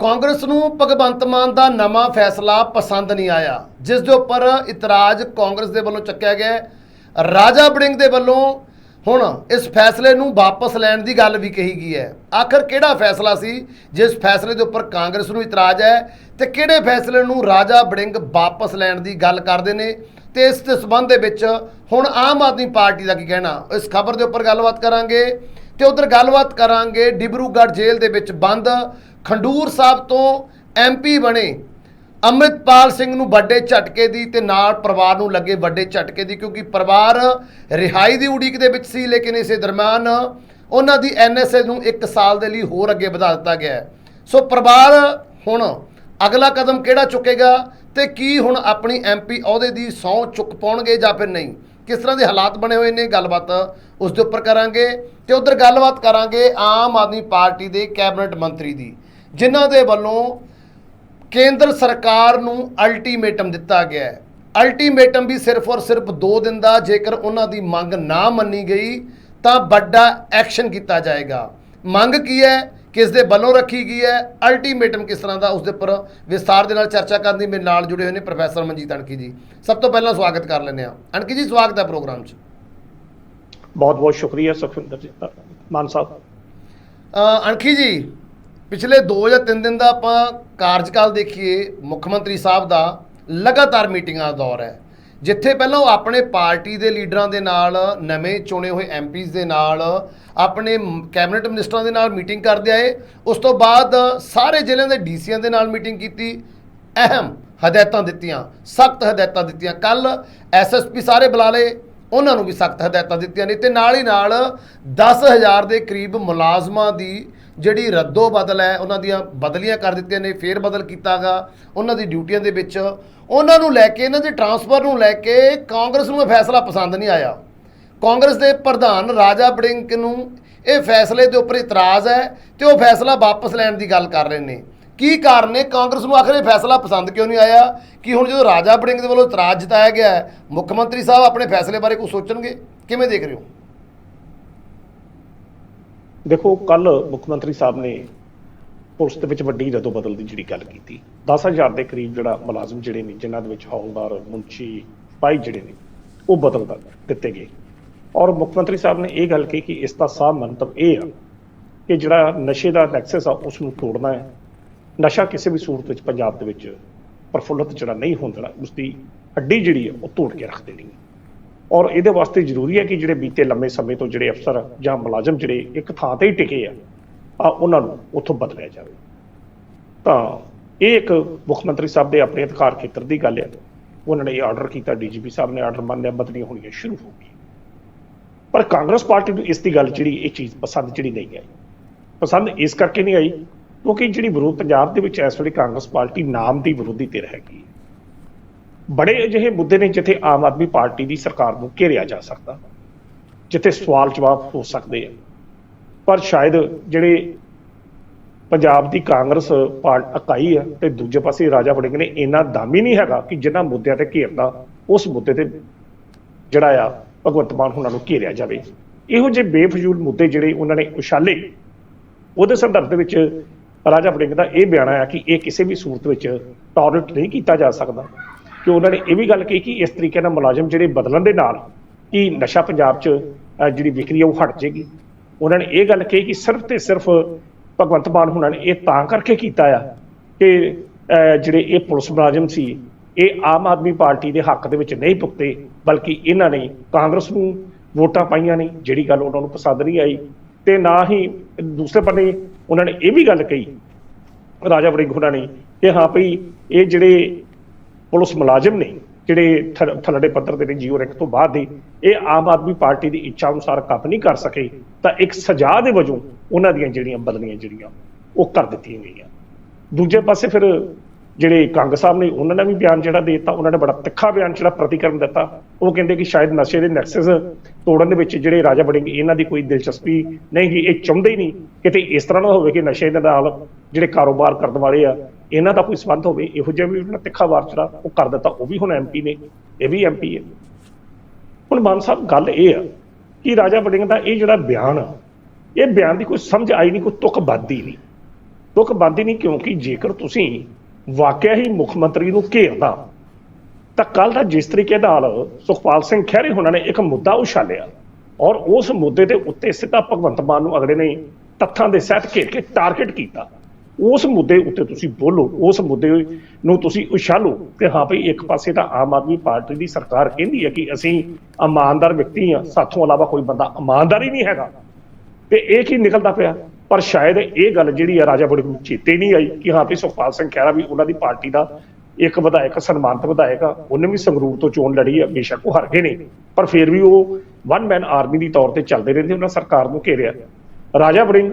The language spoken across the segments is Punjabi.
ਕਾਂਗਰਸ ਨੂੰ ਭਗਵੰਤ ਮਾਨ ਦਾ ਨਵਾਂ ਫੈਸਲਾ ਪਸੰਦ ਨਹੀਂ ਆਇਆ, ਜਿਸ ਦੇ ਉੱਪਰ ਇਤਰਾਜ਼ ਕਾਂਗਰਸ ਦੇ ਵੱਲੋਂ ਚੱਕਿਆ ਗਿਆ ਰਾਜਾ ਬੜਿੰਗ ਦੇ ਵੱਲੋਂ ਹੁਣ ਇਸ ਫੈਸਲੇ ਨੂੰ ਵਾਪਸ ਲੈਣ ਦੀ ਗੱਲ ਵੀ ਕਹੀ ਗਈ ਹੈ। ਆਖਰ ਕਿਹੜਾ ਫੈਸਲਾ ਸੀ, ਜਿਸ ਫੈਸਲੇ ਦੇ ਉੱਪਰ ਕਾਂਗਰਸ ਨੂੰ ਇਤਰਾਜ਼ ਹੈ ਤੇ ਕਿਹੜੇ ਫੈਸਲੇ ਨੂੰ ਰਾਜਾ ਬੜਿੰਗ ਵਾਪਸ ਲੈਣ ਦੀ ਗੱਲ ਕਰਦੇ ਨੇ? ਤੇ ਇਸ ਦੇ ਸਬੰਧ ਦੇ ਵਿੱਚ ਹੁਣ ਆਮ ਆਦਮੀ ਪਾਰਟੀ ਦਾ ਕੀ ਕਹਿਣਾ? ਇਸ ਖਬਰ ਦੇ ਉੱਪਰ ਗੱਲਬਾਤ ਕਰਾਂਗੇ। ਤੇ ਉਧਰ ਗੱਲਬਾਤ ਕਰਾਂਗੇ ਡਿਬਰੂਗੜ੍ਹ ਜੇਲ੍ਹ ਦੇ ਵਿੱਚ ਬੰਦ। ਖੰਡੂਰ ਸਾਹਿਬ ਤੋਂ ਐਮਪੀ ਬਣੇ ਅੰਮ੍ਰਿਤਪਾਲ ਸਿੰਘ ਨੂੰ ਵੱਡੇ ਝਟਕੇ ਦੀ ਤੇ ਨਾਲ ਪਰਿਵਾਰ ਨੂੰ ਲੱਗੇ ਵੱਡੇ ਝਟਕੇ ਦੀ, ਕਿਉਂਕਿ ਪਰਿਵਾਰ ਰਿਹਾਈ ਦੀ ਉਡੀਕ ਦੇ ਵਿੱਚ ਸੀ, ਲੇਕਿਨ ਇਸੇ ਦਰਮਿਆਨ ਉਹਨਾਂ ਦੀ ਐਨਐਸਏ ਨੂੰ 1 ਸਾਲ ਦੇ ਲਈ ਹੋਰ ਅੱਗੇ ਵਧਾ ਦਿੱਤਾ ਗਿਆ ਸੋ ਪਰਿਵਾਰ ਹੁਣ ਅਗਲਾ ਕਦਮ ਕਿਹੜਾ ਚੁੱਕੇਗਾ ਤੇ ਕੀ ਹੁਣ ਆਪਣੀ ਐਮਪੀ ਅਹੁਦੇ ਦੀ ਸਹੁੰ ਚੁੱਕ ਪਾਉਣਗੇ ਜਾਂ ਫਿਰ ਨਹੀਂ? ਕਿਸ ਤਰ੍ਹਾਂ ਦੇ ਹਾਲਾਤ ਬਣੇ ਹੋਏ ਨੇ, ਗੱਲਬਾਤ ਉਸ ਦੇ ਉੱਪਰ ਕਰਾਂਗੇ ਤੇ ਉਧਰ ਗੱਲਬਾਤ ਕਰਾਂਗੇ ਆਮ ਆਦਮੀ ਪਾਰਟੀ ਦੇ ਕੈਬਨਿਟ ਮੰਤਰੀ ਦੀ, ਜਿਨ੍ਹਾਂ ਦੇ ਵੱਲੋਂ ਕੇਂਦਰ ਸਰਕਾਰ ਨੂੰ ਅਲਟੀਮੇਟਮ ਦਿੱਤਾ ਗਿਆ ਹੈ। ਅਲਟੀਮੇਟਮ ਵੀ ਸਿਰਫ ਔਰ ਸਿਰਫ 2 ਦਿਨ ਦਾ, ਜੇਕਰ ਉਹਨਾਂ ਦੀ ਮੰਗ ਨਾ ਮੰਨੀ ਗਈ, ਤਾਂ ਵੱਡਾ ਐਕਸ਼ਨ ਕੀਤਾ ਜਾਏਗਾ। ਮੰਗ ਕੀ ਹੈ? ਕਿਸ ਦੇ ਵੱਲੋਂ ਰੱਖੀ ਗਈ ਹੈ ਅਲਟੀਮੇਟਮ ਕਿਸ ਤਰ੍ਹਾਂ ਦਾ ਉਸ ਦੇ ਉੱਪਰ ਵਿਸਥਾਰ ਦੇ ਨਾਲ ਚਰਚਾ ਕਰਨ ਦੀ ਮੇਰੇ ਨਾਲ ਜੁੜੇ ਹੋਏ ਨੇ ਪ੍ਰੋਫੈਸਰ ਮਨਜੀਤ ਅਣਕੀ ਜੀ। ਸਭ ਤੋਂ ਪਹਿਲਾਂ ਸਵਾਗਤ ਕਰ ਲੈਂਦੇ ਹਾਂ। ਅਣਕੀ ਜੀ ਸਵਾਗਤ ਹੈ ਪ੍ਰੋਗਰਾਮ 'ਚ। ਬਹੁਤ ਬਹੁਤ ਸ਼ੁਕਰੀਆ ਸੁਖਵਿੰਦਰ ਜੀ ਮਾਨ ਸਾਹਿਬ। ਅਣਖੀ ਜੀ ਪਿਛਲੇ 2 ਜਾਂ 3 ਦਿਨ ਦਾ ਆਪਾਂ ਕਾਰਜਕਾਲ ਦੇਖੀਏ ਮੁੱਖ ਮੰਤਰੀ ਸਾਹਿਬ ਦਾ ਲਗਾਤਾਰ ਮੀਟਿੰਗਾਂ ਦਾ ਦੌਰ ਹੈ। ਜਿੱਥੇ ਪਹਿਲਾਂ ਉਹ ਆਪਣੇ ਪਾਰਟੀ ਦੇ ਲੀਡਰਾਂ ਦੇ ਨਾਲ, ਨਵੇਂ ਚੁਣੇ ਹੋਏ ਐਮਪੀਜ਼ ਦੇ ਨਾਲ, ਆਪਣੇ ਕੈਬਨਿਟ ਮਿਨਿਸਟਰਾਂ ਦੇ ਨਾਲ ਮੀਟਿੰਗ ਕਰਦੇ ਆਏ। ਉਸ ਤੋਂ ਬਾਅਦ ਸਾਰੇ ਜ਼ਿਲ੍ਹਿਆਂ ਦੇ ਡੀਸੀਆਂ ਦੇ ਨਾਲ ਮੀਟਿੰਗ ਕੀਤੀ। ਅਹਿਮ ਹਦਾਇਤਾਂ ਦਿੱਤੀਆਂ, ਸਖਤ ਹਦਾਇਤਾਂ ਦਿੱਤੀਆਂ। ਕੱਲ ਐਸਐਸਪੀ ਸਾਰੇ ਬੁਲਾ ਲਏ, ਉਹਨਾਂ ਨੂੰ ਵੀ ਸਖਤ ਹਦਾਇਤਾਂ ਦਿੱਤੀਆਂ ਨੇ ਤੇ ਨਾਲ ਹੀ ਨਾਲ 10000 ਦੇ ਕਰੀਬ ਮੁਲਾਜ਼ਮਾਂ ਦੀ ਜਿਹੜੀ ਰੱਦੋ ਬਦਲ ਹੈ, ਉਹਨਾਂ ਦੀਆਂ ਬਦਲੀਆਂ ਕਰ ਦਿੱਤੀਆਂ ਨੇ, ਫੇਰ ਬਦਲ ਕੀਤਾਗਾ, ਉਹਨਾਂ ਦੀ ਡਿਊਟੀਆਂ ਦੇ ਵਿੱਚ। ਉਹਨਾਂ ਨੂੰ ਲੈ ਕੇ, ਇਹਨਾਂ ਦੇ ਟਰਾਂਸਫਰ ਨੂੰ ਲੈ ਕੇ ਕਾਂਗਰਸ ਨੂੰ ਇਹ ਫੈਸਲਾ ਪਸੰਦ ਨਹੀਂ ਆਇਆ। ਕਾਂਗਰਸ ਦੇ ਪ੍ਰਧਾਨ ਰਾਜਾ ਵੜਿੰਗ ਨੂੰ ਇਹ ਫੈਸਲੇ ਦੇ ਉੱਪਰ ਇਤਰਾਜ਼ ਹੈ ਤੇ ਉਹ ਫੈਸਲਾ ਵਾਪਸ ਲੈਣ ਦੀ ਗੱਲ ਕਰ ਰਹੇ ਨੇ। ਕੀ ਕਾਰਨ ਨੇ ਕਾਂਗਰਸ ਨੂੰ ਆਖਰ ਇਹ ਫੈਸਲਾ ਪਸੰਦ ਕਿਉਂ ਨਹੀਂ ਆਇਆ? ਕਿ ਹੁਣ ਜਦੋਂ ਰਾਜਾ ਬੜਿੰਗ ਦੇ ਵੱਲੋਂ ਇਤਰਾਜ਼ ਜਤਾਇਆ ਗਿਆ ਮੁੱਖ ਮੰਤਰੀ ਸਾਹਿਬ ਆਪਣੇ ਫੈਸਲੇ ਬਾਰੇ ਕੁਝ ਸੋਚਣਗੇ? ਕਿਵੇਂ ਦੇਖ ਰਹੇ ਹੋ? ਦੇਖੋ ਕੱਲ ਮੁੱਖ ਮੰਤਰੀ ਸਾਹਿਬ ਨੇ ਪੁਲਿਸ ਦੇ ਵਿੱਚ ਵੱਡੀ ਰਦੋ ਬਦਲ ਦੀ ਜਿਹੜੀ ਗੱਲ ਕੀਤੀ 10000 ਦੇ ਕਰੀਬ ਜਿਹੜਾ ਮੁਲਾਜ਼ਮ ਜਿਹੜੇ ਨੇ, ਜਿਨ੍ਹਾਂ ਦੇ ਵਿੱਚ ਹੌਲਦਾਰ ਮੁੰਚੀ ਪਾਈ ਜਿਹੜੇ ਨੇ, ਉਹ ਬਦਲ ਦਿੱਤੇ ਗਏ। ਔਰ ਮੁੱਖ ਮੰਤਰੀ ਸਾਹਿਬ ਨੇ ਇਹ ਗੱਲ ਕਹੀ ਕਿ ਇਸ ਦਾ ਸਾਹ ਮੰਤਵ ਇਹ ਆ ਕਿ ਜਿਹੜਾ ਨਸ਼ੇ ਦਾ ਨੈਕਸਸ ਆ, ਉਸ ਨੂੰ ਤੋੜਨਾ ਹੈ। ਨਸ਼ਾ ਕਿਸੇ ਵੀ ਸੂਰਤ ਵਿੱਚ, ਪੰਜਾਬ ਦੇ ਵਿੱਚ ਪ੍ਰਫੁੱਲਤ ਜਿਹੜਾ ਨਹੀਂ ਹੁੰਦਾ ਉਸ ਦੀ ਹੱਡੀ ਜਿਹੜੀ ਹੈ ਉਹ ਤੋੜ ਕੇ ਰੱਖ ਦੇਣੀ ਹੈ। ਔਰ ਇਹਦੇ ਵਾਸਤੇ ਜ਼ਰੂਰੀ ਹੈ ਕਿ ਜਿਹੜੇ ਬੀਤੇ ਲੰਮੇ ਸਮੇਂ ਤੋਂ ਜਿਹੜੇ ਅਫਸਰ ਜਾਂ ਮੁਲਾਜ਼ਮ ਜਿਹੜੇ ਇੱਕ ਥਾਂ ਤੇ ਹੀ ਟਿਕੇ ਆ ਆ ਉਹਨਾਂ ਨੂੰ ਉੱਥੋਂ ਬਦਲਿਆ ਜਾਵੇ। ਤਾਂ ਇਹ ਇੱਕ ਮੁੱਖ ਮੰਤਰੀ ਸਾਹਿਬ ਦੇ ਆਪਣੇ ਅਧਿਕਾਰ ਖੇਤਰ ਦੀ ਗੱਲ ਹੈ। ਉਹਨਾਂ ਨੇ ਇਹ ਆਰਡਰ ਕੀਤਾ, ਡੀਜੀਪੀ ਸਾਹਿਬ ਨੇ ਆਰਡਰ ਮੰਨਿਆ, ਬਦਲੀਆਂ ਹੋਣੀਆਂ ਸ਼ੁਰੂ ਹੋ ਗਈਆਂ। ਪਰ ਕਾਂਗਰਸ ਪਾਰਟੀ ਨੂੰ ਇਸ ਦੀ ਗੱਲ ਜਿਹੜੀ ਇਹ ਚੀਜ਼ ਪਸੰਦ ਜਿਹੜੀ ਨਹੀਂ ਆਈ। ਪਸੰਦ ਇਸ ਕਰਕੇ ਨਹੀਂ ਆਈ ਕਿਉਂਕਿ ਜਿਹੜੀ ਵਿਰੋਧ ਪੰਜਾਬ ਦੇ ਵਿੱਚ ਇਸ ਵੇਲੇ ਕਾਂਗਰਸ ਪਾਰਟੀ ਨਾਮ ਦੀ ਵਿਰੋਧੀ ਧਿਰ ਹੈਗੀ। ਬੜੇ ਅਜਿਹੇ ਮੁੱਦੇ ਨੇ ਜਿੱਥੇ ਆਮ ਆਦਮੀ ਪਾਰਟੀ ਦੀ ਸਰਕਾਰ ਨੂੰ ਘੇਰਿਆ ਜਾ ਸਕਦਾ, ਜਿੱਥੇ ਸਵਾਲ ਜਵਾਬ ਹੋ ਸਕਦੇ ਆ। ਪਰ ਸ਼ਾਇਦ ਜਿਹੜੇ ਪੰਜਾਬ ਦੀ ਕਾਂਗਰਸ ਪਾਰਟ ਇਕਾਈ ਹੈ ਤੇ ਦੂਜੇ ਪਾਸੇ ਰਾਜਾ ਵੜਿੰਗ ਨੇ ਇੰਨਾ ਦਾਮੀ ਨਹੀਂ ਹੈਗਾ ਕਿ ਜਿਨ੍ਹਾਂ ਮੁੱਦਿਆਂ ਤੇ ਘੇਰਦਾ ਉਸ ਮੁੱਦੇ ਤੇ ਜਿਹੜਾ ਆ, ਭਗਵੰਤ ਮਾਨ ਉਹਨਾਂ ਨੂੰ ਘੇਰਿਆ ਜਾਵੇ। ਇਹੋ ਜਿਹੇ ਬੇਫਜ਼ੂਲ ਮੁੱਦੇ ਜਿਹੜੇ ਉਹਨਾਂ ਨੇ ਉਛਾਲੇ, ਉਹਦੇ ਸੰਦਰਭ ਦੇ ਵਿੱਚ ਰਾਜਾ ਵੜਿੰਗ ਦਾ ਇਹ ਬਿਆਨ ਆਇਆ ਕਿ ਇਹ ਕਿਸੇ ਵੀ ਸੂਰਤ ਵਿੱਚ ਟੋਲਰੇਟ ਨਹੀਂ ਕੀਤਾ ਜਾ ਸਕਦਾ। ਕਿ ਉਹਨਾਂ ਨੇ ਇਹ ਵੀ ਗੱਲ ਕਹੀ ਕਿ ਇਸ ਤਰੀਕੇ ਨਾਲ ਮੁਲਾਜ਼ਮ ਜਿਹੜੇ ਬਦਲਣ ਦੇ ਨਾਲ ਕਿ ਨਸ਼ਾ ਪੰਜਾਬ 'ਚ ਜਿਹੜੀ ਵਿਕਰੀ ਆ ਉਹ ਹਟ ਜੇਗੀ। ਉਹਨਾਂ ਨੇ ਇਹ ਗੱਲ ਕਹੀ ਕਿ ਸਿਰਫ ਤੇ ਸਿਰਫ ਭਗਵੰਤ ਮਾਨ ਹੁਣਾਂ ਨੇ ਇਹ ਤਾਂ ਕਰਕੇ ਕੀਤਾ ਆ ਕਿ ਜਿਹੜੇ ਇਹ ਪੁਲਿਸ ਮੁਲਾਜ਼ਮ ਸੀ, ਇਹ ਆਮ ਆਦਮੀ ਪਾਰਟੀ ਦੇ ਹੱਕ ਦੇ ਵਿੱਚ ਨਹੀਂ ਪੁੱਗਤੇ ਬਲਕਿ ਇਹਨਾਂ ਨੇ ਕਾਂਗਰਸ ਨੂੰ ਵੋਟਾਂ ਪਾਈਆਂ ਨੇ, ਜਿਹੜੀ ਗੱਲ ਉਹਨਾਂ ਨੂੰ ਪਸੰਦ ਨਹੀਂ ਆਈ। ਤੇ ਨਾ ਹੀ ਦੂਸਰੇ ਬੰਨੇ ਉਹਨਾਂ ਨੇ ਇਹ ਵੀ ਗੱਲ ਕਹੀ, ਰਾਜਾ ਵੜਿੰਗ ਹੁਣਾਂ ਨੇ ਕਿ ਹਾਂ ਭਈ ਇਹ ਜਿਹੜੇ ਪੁਲਿਸ ਮੁਲਾਜ਼ਮ ਨੇ ਜਿਹੜੇ ਥ- ਥੱਲੜੇ ਪੱਧਰ ਦੇ ਨੇ ਜੀਓ ਰੈਂਕ ਤੋਂ ਬਾਅਦ ਦੇ ਇਹ ਆਮ ਆਦਮੀ ਪਾਰਟੀ ਦੀ ਇੱਛਾ ਅਨੁਸਾਰ ਕੰਮ ਨਹੀਂ ਕਰ ਸਕੇ, ਤਾਂ ਇੱਕ ਸਜ਼ਾ ਦੇ ਵਜੋਂ ਉਹਨਾਂ ਦੀਆਂ ਜਿਹੜੀਆਂ ਬਦਲੀਆਂ ਜਿਹੜੀਆਂ ਉਹ ਕਰ ਦਿੱਤੀਆਂ ਗਈਆਂ। ਦੂਜੇ ਪਾਸੇ ਫਿਰ ਜਿਹੜੇ ਕੰਗ ਸਾਹਿਬ ਨੇ ਉਹਨਾਂ ਨੇ ਵੀ ਬਿਆਨ ਜਿਹੜਾ ਦੇ ਦਿੱਤਾ, ਉਹਨਾਂ ਨੇ ਬੜਾ ਤਿੱਖਾ ਬਿਆਨ ਜਿਹੜਾ ਪ੍ਰਤੀਕਰਮ ਦਿੱਤਾ। ਉਹ ਕਹਿੰਦੇ ਕਿ ਸ਼ਾਇਦ ਨਸ਼ੇ ਦੇ ਨੈਕਸਸ ਤੋੜਨ ਦੇ ਵਿੱਚ ਜਿਹੜੇ ਰਾਜਾ ਬੜਿੰਗ ਇਹਨਾਂ ਦੀ ਕੋਈ ਦਿਲਚਸਪੀ ਨਹੀਂ ਗੀ ਇਹ ਚਾਹੁੰਦੇ ਹੀ ਨਹੀਂ ਕਿਤੇ ਇਸ ਤਰ੍ਹਾਂ ਨਾ ਹੋਵੇ ਕਿ ਨਸ਼ੇ ਦੇ ਨਾਲ ਜਿਹੜੇ ਕਾਰੋਬਾਰ ਕਰਨ ਵਾਲੇ ਆ ਇਹਨਾਂ ਦਾ ਕੋਈ ਸੰਬੰਧ ਹੋਵੇ, ਇਹੋ ਜਿਹਾ ਵੀ ਉਹਨਾਂ ਨੇ ਤਿੱਖਾ ਵਾਰ ਜਿਹੜਾ ਉਹ ਕਰ ਦਿੱਤਾ, ਉਹ ਵੀ ਹੁਣ ਐਮਪੀ ਨੇ, ਇਹ ਵੀ ਐਮਪੀ ਹੈ। ਹੁਣ ਮਾਨ ਸਾਹਿਬ, ਗੱਲ ਇਹ ਆ ਕਿ ਰਾਜਾ ਵੜਿੰਗ ਦਾ ਇਹ ਜਿਹੜਾ ਬਿਆਨ ਆ, ਇਹ ਬਿਆਨ ਦੀ ਕੋਈ ਸਮਝ ਆਈ ਨਹੀਂ, ਕੋਈ ਤੁਕ ਬਾਦੀ ਨਹੀਂ। ਦੁੱਖ ਬੰਦੀ ਨਹੀਂ ਕਿਉਂਕਿ ਜੇਕਰ ਤੁਸੀਂ ਵਾਕਿਆ ਹੀ ਮੁੱਖ ਮੰਤਰੀ ਨੂੰ ਘੇਰਦਾ, ਤਾਂ ਕੱਲ ਦਾ ਜਿਸ ਤਰੀਕੇ ਨਾਲ ਸੁਖਪਾਲ ਸਿੰਘ ਖਹਿਰੇ ਹੋਣਾ ਨੇ ਇੱਕ ਮੁੱਦਾ ਉਛਾਲਿਆ ਔਰ ਉਸ ਮੁੱਦੇ ਦੇ ਉੱਤੇ ਸਿੱਧਾ ਭਗਵੰਤ ਮਾਨ ਨੂੰ ਅਗਲੇ ਨੇ ਤੱਥਾਂ ਦੇ ਸਹਿਤ ਘੇਰ ਕੇ ਟਾਰਗੇਟ ਕੀਤਾ। ਉਸ ਮੁੱਦੇ ਉੱਤੇ ਤੁਸੀਂ ਬੋਲੋ, ਉਸ ਮੁੱਦੇ ਨੂੰ ਤੁਸੀਂ ਉਛਾਲੋ ਕਿ ਹਾਂ ਭਈ ਇੱਕ ਪਾਸੇ ਤਾਂ ਆਮ ਆਦਮੀ ਪਾਰਟੀ ਦੀ ਸਰਕਾਰ ਕਹਿੰਦੀ ਹੈ ਕਿ ਅਸੀਂ ਇਮਾਨਦਾਰ ਵਿਅਕਤੀ ਹਾਂ, ਸਾਥੋਂ ਇਲਾਵਾ ਕੋਈ ਬੰਦਾ ਇਮਾਨਦਾਰ ਹੀ ਨਹੀਂ ਹੈਗਾ। ਤੇ ਇਹ ਕੀ ਨਿਕਲਦਾ ਪਿਆ? ਪਰ ਸ਼ਾਇਦ ਇਹ ਗੱਲ ਜਿਹੜੀ ਆ ਰਾਜਾ ਬੜੀ ਨੂੰ ਚੇਤੇ ਨਹੀਂ ਆਈ ਕਿ ਹਾਂ ਵੀ ਸੁਖਪਾਲ ਸਿੰਘ ਖਹਿਰਾ ਵੀ ਉਹਨਾਂ ਦੀ ਪਾਰਟੀ ਦਾ ਇੱਕ ਵਿਧਾਇਕ, ਸਨਮਾਨਿਤ ਵਿਧਾਇਕ ਆ, ਉਹਨੇ ਵੀ ਸੰਗਰੂਰ ਤੋਂ ਚੋਣ ਲੜੀ ਆ ਬੇਸ਼ੱਕ ਉਹ ਹਾਰ ਗਏ ਨੇ। ਪਰ ਫਿਰ ਵੀ ਉਹ ਵਨ ਮੈਨ ਆਰਮੀ ਦੀ ਤੌਰ ਤੇ ਚੱਲਦੇ ਰਹਿੰਦੇ, ਉਹਨਾਂ ਸਰਕਾਰ ਨੂੰ ਘੇਰਿਆ। ਰਾਜਾ ਵੜਿੰਗ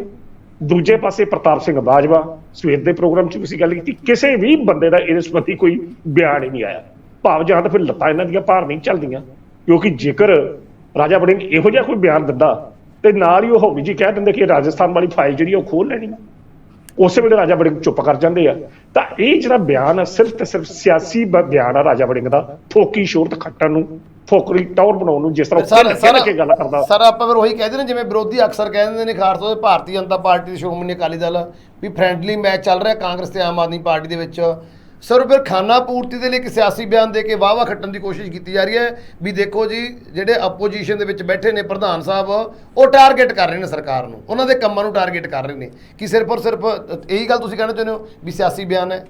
ਦੂਜੇ ਪਾਸੇ ਪ੍ਰਤਾਪ ਸਿੰਘ ਬਾਜਵਾ, ਸਵੇਰ ਦੇ ਪ੍ਰੋਗਰਾਮ 'ਚ ਤੁਸੀਂ ਗੱਲ ਕੀਤੀ, ਕਿਸੇ ਵੀ ਬੰਦੇ ਦਾ ਇਹਦੇ ਸੰਬੰਧੀ ਕੋਈ ਬਿਆਨ ਹੀ ਨਹੀਂ ਆਇਆ। ਭਾਵ ਜਾਂ ਤਾਂ ਫਿਰ ਲੱਤਾਂ ਇਹਨਾਂ ਦੀਆਂ ਭਾਰ ਨਹੀਂ ਚੱਲਦੀਆਂ, ਕਿਉਂਕਿ ਜੇਕਰ ਰਾਜਾ ਵੜਿੰਗ ਇਹੋ ਜਿਹਾ ਕੋਈ ਬਿਆਨ ਦਿੰਦਾ, ਤੇ ਨਾਲ ਹੀ ਉਹ ਹੋਵੀ ਜੀ ਕਹਿ ਦਿੰਦੇ ਕਿ ਰਾਜਸਥਾਨ ਵਾਲੀ ਫਾਈਲ ਜਿਹੜੀ ਉਹ ਖੋਲ ਲੈਣੀ। ਉਸੇ ਵੇਲੇ ਰਾਜਾ ਵੜਿੰਗ ਚੁੱਪ ਕਰ ਜਾਂਦੇ ਆ। ਤਾਂ ਇਹ ਜਿਹੜਾ ਬਿਆਨ ਆ, ਸਿਰਫ ਤੇ ਸਿਰਫ ਸਿਆਸੀ ਬ- ਬਿਆਨ ਆ ਰਾਜਾ ਵੜਿੰਗ ਦਾ, ਫੋਕੀ ਸ਼ੋਰਤ ਖੱਟਣ ਨੂੰ। ਫੋਕਰੀ ਟੌਰ ਬਣਾਉਣ ਨੂੰ ਜਿਸ ਤਰ੍ਹਾਂ ਉਹ ਸਰ ਕਹਿ ਕੇ ਗੱਲ ਕਰਦਾ। ਸਰ ਆਪਾਂ ਫਿਰ ਉਹੀ ਕਹਿੰਦੇ ਨੇ ਜਿਵੇਂ ਵਿਰੋਧੀ ਅਕਸਰ ਕਹਿੰਦੇ ਨੇ ਖਾਸ ਤੌਰ ਤੇ ਭਾਰਤੀ ਜਨਤਾ ਪਾਰਟੀ ਤੇ ਸ਼੍ਰੋਮਣੀ ਅਕਾਲੀ ਦਲ ਵੀ ਫ੍ਰੈਂਡਲੀ ਮੈਚ ਚੱਲ ਰਿਹਾ ਕਾਂਗਰਸ ਤੇ ਆਮ ਆਦਮੀ ਪਾਰਟੀ ਦੇ ਵਿੱਚ। ਸਰ ਫਿਰ ਖਾਨਾ ਪੂਰਤੀ ਦੇ ਲਈ ਇੱਕ ਸਿਆਸੀ ਬਿਆਨ ਦੇ ਕੇ ਵਾਵਾ ਖੱਟਣ ਦੀ ਕੋਸ਼ਿਸ਼ ਕੀਤੀ ਜਾ ਰਹੀ ਹੈ ਵੀ ਦੇਖੋ ਜੀ ਜਿਹੜੇ ਆਪੋਜੀਸ਼ਨ ਦੇ ਵਿੱਚ ਬੈਠੇ ਨੇ ਪ੍ਰਧਾਨ ਸਾਹਿਬ ਉਹ ਟਾਰਗੇਟ ਕਰ ਰਹੇ ਨੇ ਸਰਕਾਰ ਨੂੰ। ਉਹਨਾਂ ਦੇ ਕੰਮਾਂ ਨੂੰ ਟਾਰਗੇਟ ਕਰ ਰਹੇ ਨੇ। ਕਿ ਸਿਰਫ ਔਰ ਸਿਰਫ ਇਹੀ ਗੱਲ ਤੁਸੀਂ ਕਹਿਣਾ ਚਾਹੁੰਦੇ ਹੋ ਵੀ ਸਿਆਸੀ ਬਿਆਨ ਹੈ?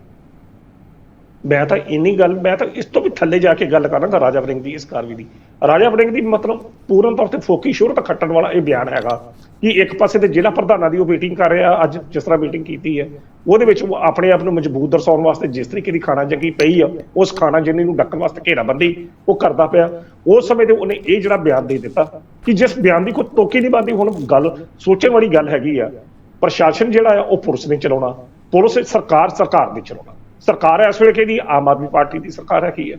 ਮੈਂ ਤਾਂ ਇੰਨੀ ਗੱਲ, ਮੈਂ ਤਾਂ ਇਸ ਤੋਂ ਵੀ ਥੱਲੇ ਜਾ ਕੇ ਗੱਲ ਕਰਾਂਗਾ ਰਾਜਾ ਵੜਿੰਗ ਦੀ ਇਸ ਕਾਰਵਾਈ ਦੀ। ਰਾਜਾ ਵੜਿੰਗ ਦੀ ਮਤਲਬ ਪੂਰਨ ਤੌਰ ਤੇ ਫੋਕੀ ਸ਼ੋਰਤ ਖੱਟਣ ਵਾਲਾ ਇਹ ਬਿਆਨ ਹੈਗਾ ਕਿ ਇੱਕ ਪਾਸੇ ਤੇ ਜ਼ਿਲ੍ਹਾ ਪ੍ਰਧਾਨਾਂ ਦੀ ਉਹ ਮੀਟਿੰਗ ਕਰ ਰਿਹਾ ਅੱਜ, ਜਿਸ ਤਰ੍ਹਾਂ ਮੀਟਿੰਗ ਕੀਤੀ ਹੈ, ਉਹਦੇ ਵਿੱਚ ਉਹ ਆਪਣੇ ਆਪ ਨੂੰ ਮਜ਼ਬੂਤ ਦਰਸਾਉਣ ਵਾਸਤੇ ਜਿਸ ਤਰੀਕੇ ਦੀ ਖਾਣਾ ਜੰਗੀ ਪਈ ਆ, ਉਸ ਖਾਣਾ ਜਿੰਨੀ ਨੂੰ ਡੱਕਣ ਵਾਸਤੇ ਘੇਰਾਬੰਦੀ ਉਹ ਕਰਦਾ ਪਿਆ। ਉਸ ਸਮੇਂ ਤੇ ਉਹਨੇ ਇਹ ਜਿਹੜਾ ਬਿਆਨ ਦੇ ਦਿੱਤਾ ਕਿ ਜਿਸ ਬਿਆਨ ਦੀ ਕੋਈ ਤੋਕੀ ਨਹੀਂ ਬੰਦੀ, ਹੁਣ ਗੱਲ ਸੋਚਣ ਵਾਲੀ ਗੱਲ ਹੈਗੀ ਆ, ਪ੍ਰਸ਼ਾਸਨ ਜਿਹੜਾ ਆ, ਉਹ ਪੁਲਿਸ ਨੇ ਚਲਾਉਣਾ, ਪੁਲਿਸ ਸਰਕਾਰ ਸਰਕਾਰ ਨੇ ਚਲਾਉਣਾ। ਸਰਕਾਰ ਇਸ ਵੇਲੇ ਕਿਹਦੀ ਆਮ ਆਦਮੀ ਪਾਰਟੀ ਦੀ ਸਰਕਾਰ ਹੈ, ਕੀ ਹੈ?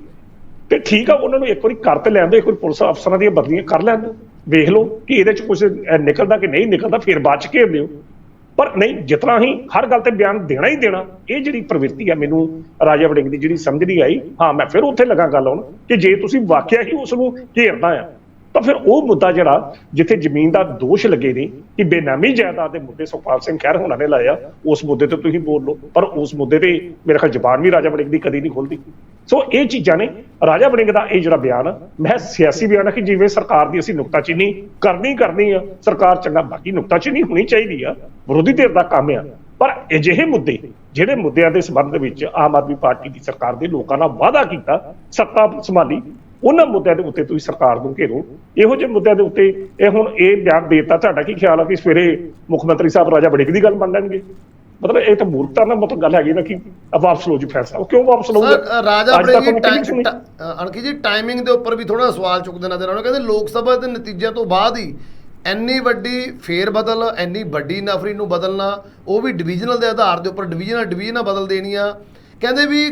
ਤੇ ਠੀਕ ਆ, ਉਹਨਾਂ ਨੂੰ ਇੱਕ ਵਾਰੀ ਕਰ ਤੇ ਲੈਣ ਦਿਓ, ਇੱਕ ਵਾਰੀ ਪੁਲਿਸ ਅਫਸਰਾਂ ਦੀਆਂ ਬਦਲੀਆਂ ਕਰ ਲੈਣ ਵੇਖ ਲਓ ਕਿ ਇਹਦੇ ਚ ਕੁਝ ਨਿਕਲਦਾ ਕਿ ਨਹੀਂ ਨਿਕਲਦਾ, ਫਿਰ ਬਾਅਦ ਚ ਘੇਰ ਦਿਓ ਪਰ ਨਹੀਂ, ਜਿਤਨਾ ਹੀ ਹਰ ਗੱਲ ਤੇ ਬਿਆਨ ਦੇਣਾ ਹੀ ਦੇਣਾ, ਇਹ ਜਿਹੜੀ ਪ੍ਰਵਿਰਤੀ ਆ ਮੈਨੂੰ ਰਾਜਾ ਵੜਿੰਗ ਦੀ ਜਿਹੜੀ ਸਮਝ ਨਹੀਂ ਆਈ, ਹਾਂ, ਮੈਂ ਫਿਰ ਉੱਥੇ ਲੱਗਾ ਗੱਲ ਹੁਣ ਕਿ ਜੇ ਤੁਸੀਂ ਵਾਕਿਆ ਹੀ ਉਸ ਨੂੰ ਘੇਰਦਾ ਆ ਤਾਂ ਫਿਰ ਉਹ ਮੁੱਦਾ ਜਿਹੜਾ ਜਿੱਥੇ ਜ਼ਮੀਨ ਦਾ ਦੋਸ਼ ਲੱਗੇ ਨੇ ਕਿ ਬੇਨਾਮੀ ਜਾਇਦਾਦ ਦੇ ਮੁੱਦੇ ਸੁਖਪਾਲ ਸਿੰਘ ਖਹਿਰ ਹੋਣਾ ਨੇ ਲਾਇਆ ਉਸ ਮੁੱਦੇ ਤੇ ਤੁਸੀਂ ਬੋਲ ਲਓ। ਪਰ ਉਸ ਮੁੱਦੇ ਤੇ ਮੇਰੇ ਖਿਆਲ ਜ਼ਬਾਨ ਵੀ ਰਾਜਾ ਵੜਿੰਗ ਦੀ ਕਦੀ ਨਹੀਂ ਖੁੱਲਦੀ। ਸੋ ਇਹ ਚੀਜ਼ਾਂ ਨੇ ਰਾਜਾ ਵੜਿੰਗ ਦਾ ਇਹ ਜਿਹੜਾ ਬਿਆਨ ਆ, ਮੈਂ ਸਿਆਸੀ ਬਿਆਨ ਆ ਕਿ ਜਿਵੇਂ ਸਰਕਾਰ ਦੀ ਅਸੀਂ ਨੁਕਤਾਚੀਨੀ ਕਰਨੀ ਕਰਨੀ ਆ ਸਰਕਾਰ ਚੰਗਾ ਬਾਕੀ ਨੁਕਤਾਚੀਨੀ ਹੋਣੀ ਚਾਹੀਦੀ ਆ ਵਿਰੋਧੀ ਧਿਰ ਦਾ ਕੰਮ ਆ। ਪਰ ਅਜਿਹੇ ਮੁੱਦੇ ਜਿਹੜੇ ਮੁੱਦਿਆਂ ਦੇ ਸੰਬੰਧ ਵਿੱਚ ਆਮ ਆਦਮੀ ਪਾਰਟੀ ਦੀ ਸਰਕਾਰ ਦੇ ਲੋਕਾਂ ਨਾਲ ਵਾਅਦਾ ਕੀਤਾ ਸੱਤਾ ਸੰਭਾਲੀ ਉਹਨਾਂ ਮੁੱਦਿਆਂ ਦੇ ਉੱਤੇ ਤੁਸੀਂ ਸਰਕਾਰ ਨੂੰ ਘੇਰੋ। ਇਹੋ ਜਿਹੇ ਮੁੱਦਿਆਂ ਦੇ ਉੱਤੇ ਇਹ ਹੁਣ ਇਹ ਬਿਆਨ ਦੇਤਾ ਤੁਹਾਡਾ ਕੀ ਖਿਆਲ ਆ ਕਿ ਸਵੇਰੇ ਮੁੱਖ ਮੰਤਰੀ ਸਾਹਿਬ ਰਾਜਾ ਵੜਿੰਗ ਦੀ ਗੱਲ ਮੰਨ ਲੈਣਗੇ? ਮਤਲਬ ਇਹ ਤਾਂ ਮੂਰਖਤਾ ਨਾਲ ਮਤਲਬ ਗੱਲ ਹੈਗੀ ਨਾ ਕਿ ਵਾਪਸ ਲਓ ਜੀ ਫੈਸਲਾ। ਕਿਉਂ ਵਾਪਸ ਲਓਗੇ ਸਰ ਰਾਜਾ ਸੁਣੀ? ਅਣਖੀ ਜੀ ਟਾਈਮਿੰਗ ਦੇ ਉੱਪਰ ਵੀ ਥੋੜਾ ਸਵਾਲ ਚੁੱਕਦੇ ਨਜ਼ਰ ਆਉਣਾ। ਕਹਿੰਦੇ ਲੋਕ ਸਭਾ ਦੇ ਨਤੀਜਿਆਂ ਤੋਂ ਬਾਅਦ ਹੀ ਇੰਨੀ ਵੱਡੀ ਫੇਰ ਬਦਲ ਇੰਨੀ ਵੱਡੀ ਨਫਰੀ ਨੂੰ ਬਦਲਣਾ ਉਹ ਵੀ ਡਿਵੀਜ਼ਨਲ ਦੇ ਆਧਾਰ ਦੇ ਉੱਪਰ ਡਿਵੀਜ਼ਨਲ ਡਿਵੀਜ਼ਨਾਂ ਬਦਲ ਦੇਣੀਆਂ। ਕਹਿੰਦੇ ਵੀ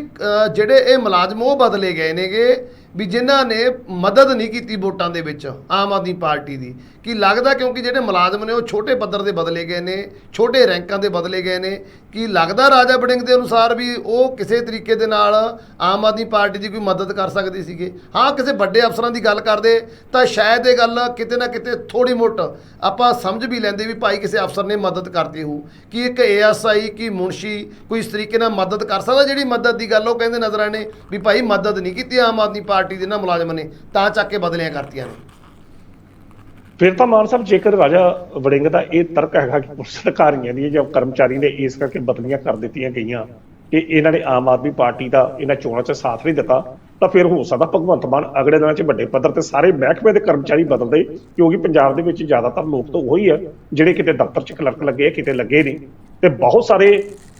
ਜਿਹੜੇ ਇਹ ਮੁਲਾਜ਼ਮ ਉਹ ਬਦਲੇ ਗਏ ਨੇਗੇ ਵੀ ਜਿਨ੍ਹਾਂ ਨੇ ਮਦਦ ਨਹੀਂ ਕੀਤੀ ਵੋਟਾਂ ਦੇ ਵਿੱਚ ਆਮ ਆਦਮੀ ਪਾਰਟੀ ਦੀ, ਕੀ ਲੱਗਦਾ ਕਿਉਂਕਿ ਜਿਹੜੇ ਮੁਲਾਜ਼ਮ ਨੇ ਉਹ ਛੋਟੇ ਪੱਧਰ ਦੇ ਬਦਲੇ ਗਏ ਨੇ, ਛੋਟੇ ਰੈਂਕਾਂ ਦੇ ਬਦਲੇ ਗਏ ਨੇ, ਕੀ ਲੱਗਦਾ ਰਾਜਾ ਬੜਿੰਗ ਦੇ ਅਨੁਸਾਰ ਵੀ ਉਹ ਕਿਸੇ ਤਰੀਕੇ ਦੇ ਨਾਲ ਆਮ ਆਦਮੀ ਪਾਰਟੀ ਦੀ ਕੋਈ ਮਦਦ ਕਰ ਸਕਦੇ ਸੀਗੇ? ਹਾਂ, ਕਿਸੇ ਵੱਡੇ ਅਫਸਰਾਂ ਦੀ ਗੱਲ ਕਰਦੇ, ਤਾਂ ਸ਼ਾਇਦ ਇਹ ਗੱਲ ਕਿਤੇ ਨਾ ਕਿਤੇ ਥੋੜੀ ਮੋਟ ਆਪਾਂ ਸਮਝ ਵੀ ਲੈਂਦੇ ਵੀ ਭਾਈ ਕਿਸੇ ਅਫਸਰ ਨੇ ਮਦਦ ਕਰਤੀ ਹੋ ਕਿ ਇੱਕ ਏਐਸਆਈ, ਕੀ ਮੁਨਸ਼ੀ ਕੋਈ ਇਸ ਤਰੀਕੇ ਨਾਲ ਮਦਦ ਕਰ ਸਕਦਾ ਜਿਹੜੀ ਮਦਦ ਦੀ ਗੱਲ ਉਹ ਕਹਿੰਦੇ ਨਜ਼ਰ ਆਏ ਵੀ ਭਾਈ ਮਦਦ ਨਹੀਂ ਕੀਤੀ ਆਮ ਆਦਮੀ ਪਾਰਟੀ ਦੇ ਨਾ ਮੁਲਾਜ਼ਮ ਨੇ ਤਾਂ ਚੱਕ ਕੇ ਬਦਲੀਆਂ ਕਰਤੀਆਂ ਨੇ। ਫਿਰ ਤਾਂ ਮਾਨ ਸਾਹਿਬ ਜੇਕਰ ਰਾਜਾ ਵੜਿੰਗ ਦਾ ਇਹ ਤਰਕ ਹੈਗਾ ਕਿ ਪੁਲਿਸ ਅਧਿਕਾਰੀਆਂ ਦੀ ਜਾਂ ਕਰਮਚਾਰੀ ਨੇ ਇਸ ਕਰਕੇ ਬਦਲੀਆਂ ਕਰ ਦਿੱਤੀਆਂ ਗਈਆਂ ਕਿ ਇਹਨਾਂ ਨੇ ਆਮ ਆਦਮੀ ਪਾਰਟੀ ਦਾ ਇਹਨਾਂ ਚੋਣਾਂ 'ਚ ਸਾਥ ਨਹੀਂ ਦਿੱਤਾ ਤਾਂ ਫਿਰ ਹੋ ਸਕਦਾ ਭਗਵੰਤ ਮਾਨ ਅਗਲੇ ਦਿਨਾਂ 'ਚ ਵੱਡੇ ਪੱਧਰ ਤੇ ਸਾਰੇ ਮਹਿਕਮੇ ਦੇ ਕਰਮਚਾਰੀ ਬਦਲਦੇ ਕਿਉਂਕਿ ਪੰਜਾਬ ਦੇ ਵਿੱਚ ਜ਼ਿਆਦਾਤਰ ਲੋਕ ਤਾਂ ਉਹੀ ਆ ਜਿਹੜੇ ਕਿਤੇ ਦਫ਼ਤਰ 'ਚ ਕਲਰਕ ਲੱਗੇ ਆ, ਕਿਤੇ ਲੱਗੇ ਨਹੀਂ। ਤੇ ਬਹੁਤ ਸਾਰੇ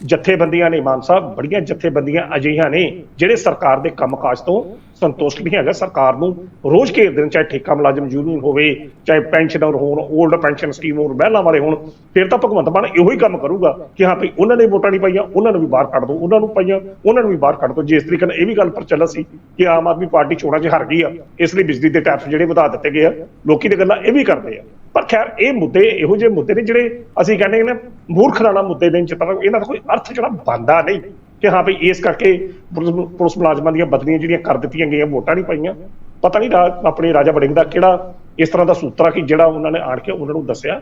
ਜਥੇਬੰਦੀਆਂ ਨੇ, ਮਾਨ ਸਾਹਿਬ, ਬੜੀਆਂ ਜਥੇਬੰਦੀਆਂ ਅਜਿਹੀਆਂ ਨੇ, ਜਿਹੜੇ ਸਰਕਾਰ ਦੇ ਕੰਮਕਾਜ ਤੋਂ ਸੰਤੁਸ਼ਟ ਨਹੀਂ ਹੈਗਾ। ਸਰਕਾਰ ਨੂੰ ਰੋਜ਼ ਘੇਰਦੇ ਨੇ ਚਾਹੇ ਠੇਕਾ ਮੁਲਾਜ਼ਮ ਯੂਨੀਅਨ ਹੋਵੇ, ਚਾਹੇ ਪੈਨਸ਼ਨਰ ਹੋਣ 올ਡ ਪੈਨਸ਼ਨ ਸਕੀਮ ਹੋਣ, ਮਹਿਲਾ ਵਾਲੇ ਹੋਣ, ਫਿਰ ਤਾਂ ਭਗਵੰਤ ਮਾਨ ਇਹੋ ਹੀ ਕੰਮ ਕਰੂਗਾ ਕਿ ਹਾਂ ਭਈ ਉਹਨਾਂ ਨੇ ਵੋਟਾਂ ਨਹੀਂ ਪਾਈਆਂ, ਉਹਨਾਂ ਨੂੰ ਵੀ ਬਾਹਰ ਕੱਢ ਦਿਓ ਉਹਨਾਂ ਨੂੰ ਪਾਈਆਂ, ਉਹਨਾਂ ਨੂੰ ਵੀ ਬਾਹਰ ਕੱਢ ਦਿਓ ਜਿਸ ਤਰੀਕੇ ਨਾਲ ਇਹ ਵੀ ਗੱਲ ਪ੍ਰਚਲਿਤ ਸੀ ਕਿ ਆਮ ਆਦਮੀ ਪਾਰਟੀ ਚੋਣਾਂ 'ਚ ਹਾਰ ਗਈ ਆ, ਇਸ ਲਈ ਬਿਜਲੀ ਦੇ ਟੈਕਸ ਜਿਹੜੇ ਵਧਾ ਦਿੱਤੇ ਗਏ ਆ, ਲੋਕੀ ਦੇ ਗੱਲਾਂ ਇਹ ਵੀ ਕਰਦੇ ਆ। ਪਰ ਖੈਰ, ਇਹ ਮੁੱਦੇ ਇਹੋ ਜਿਹੇ ਮੁੱਦੇ ਨੇ ਜਿਹੜੇ ਅਸੀਂ ਕਹਿੰਦੇ ਨੇ ਮੂਰਖਰਾਣਾ ਮੁੱਦੇ ਨੇ ਜਿੱਤਾਂ ਇਹਨਾਂ ਦਾ ਕੋਈ ਅਰਥ ਜਿਹੜਾ ਬੰਦਾ ਨਹੀਂ ਕਿ ਹਾਂ ਭਈ ਇਸ ਕਰਕੇ ਪੁਲਿਸ ਮੁਲਾਜ਼ਮਾਂ ਦੀਆਂ ਬਦਲੀਆਂ ਜਿਹੜੀਆਂ ਕਰ ਦਿੱਤੀਆਂ ਗਈਆਂ, ਵੋਟਾਂ ਨਹੀਂ ਪਾਈਆਂ। ਪਤਾ ਨਹੀਂ ਆਪਣੇ ਰਾਜਾ ਵੜਿੰਗ ਦਾ ਕਿਹੜਾ ਇਸ ਤਰ੍ਹਾਂ ਦਾ ਸੂਤਰ ਕਿ ਜਿਹੜਾ ਉਹਨਾਂ ਨੇ ਆਣ ਕੇ ਉਹਨਾਂ ਨੂੰ ਦੱਸਿਆ।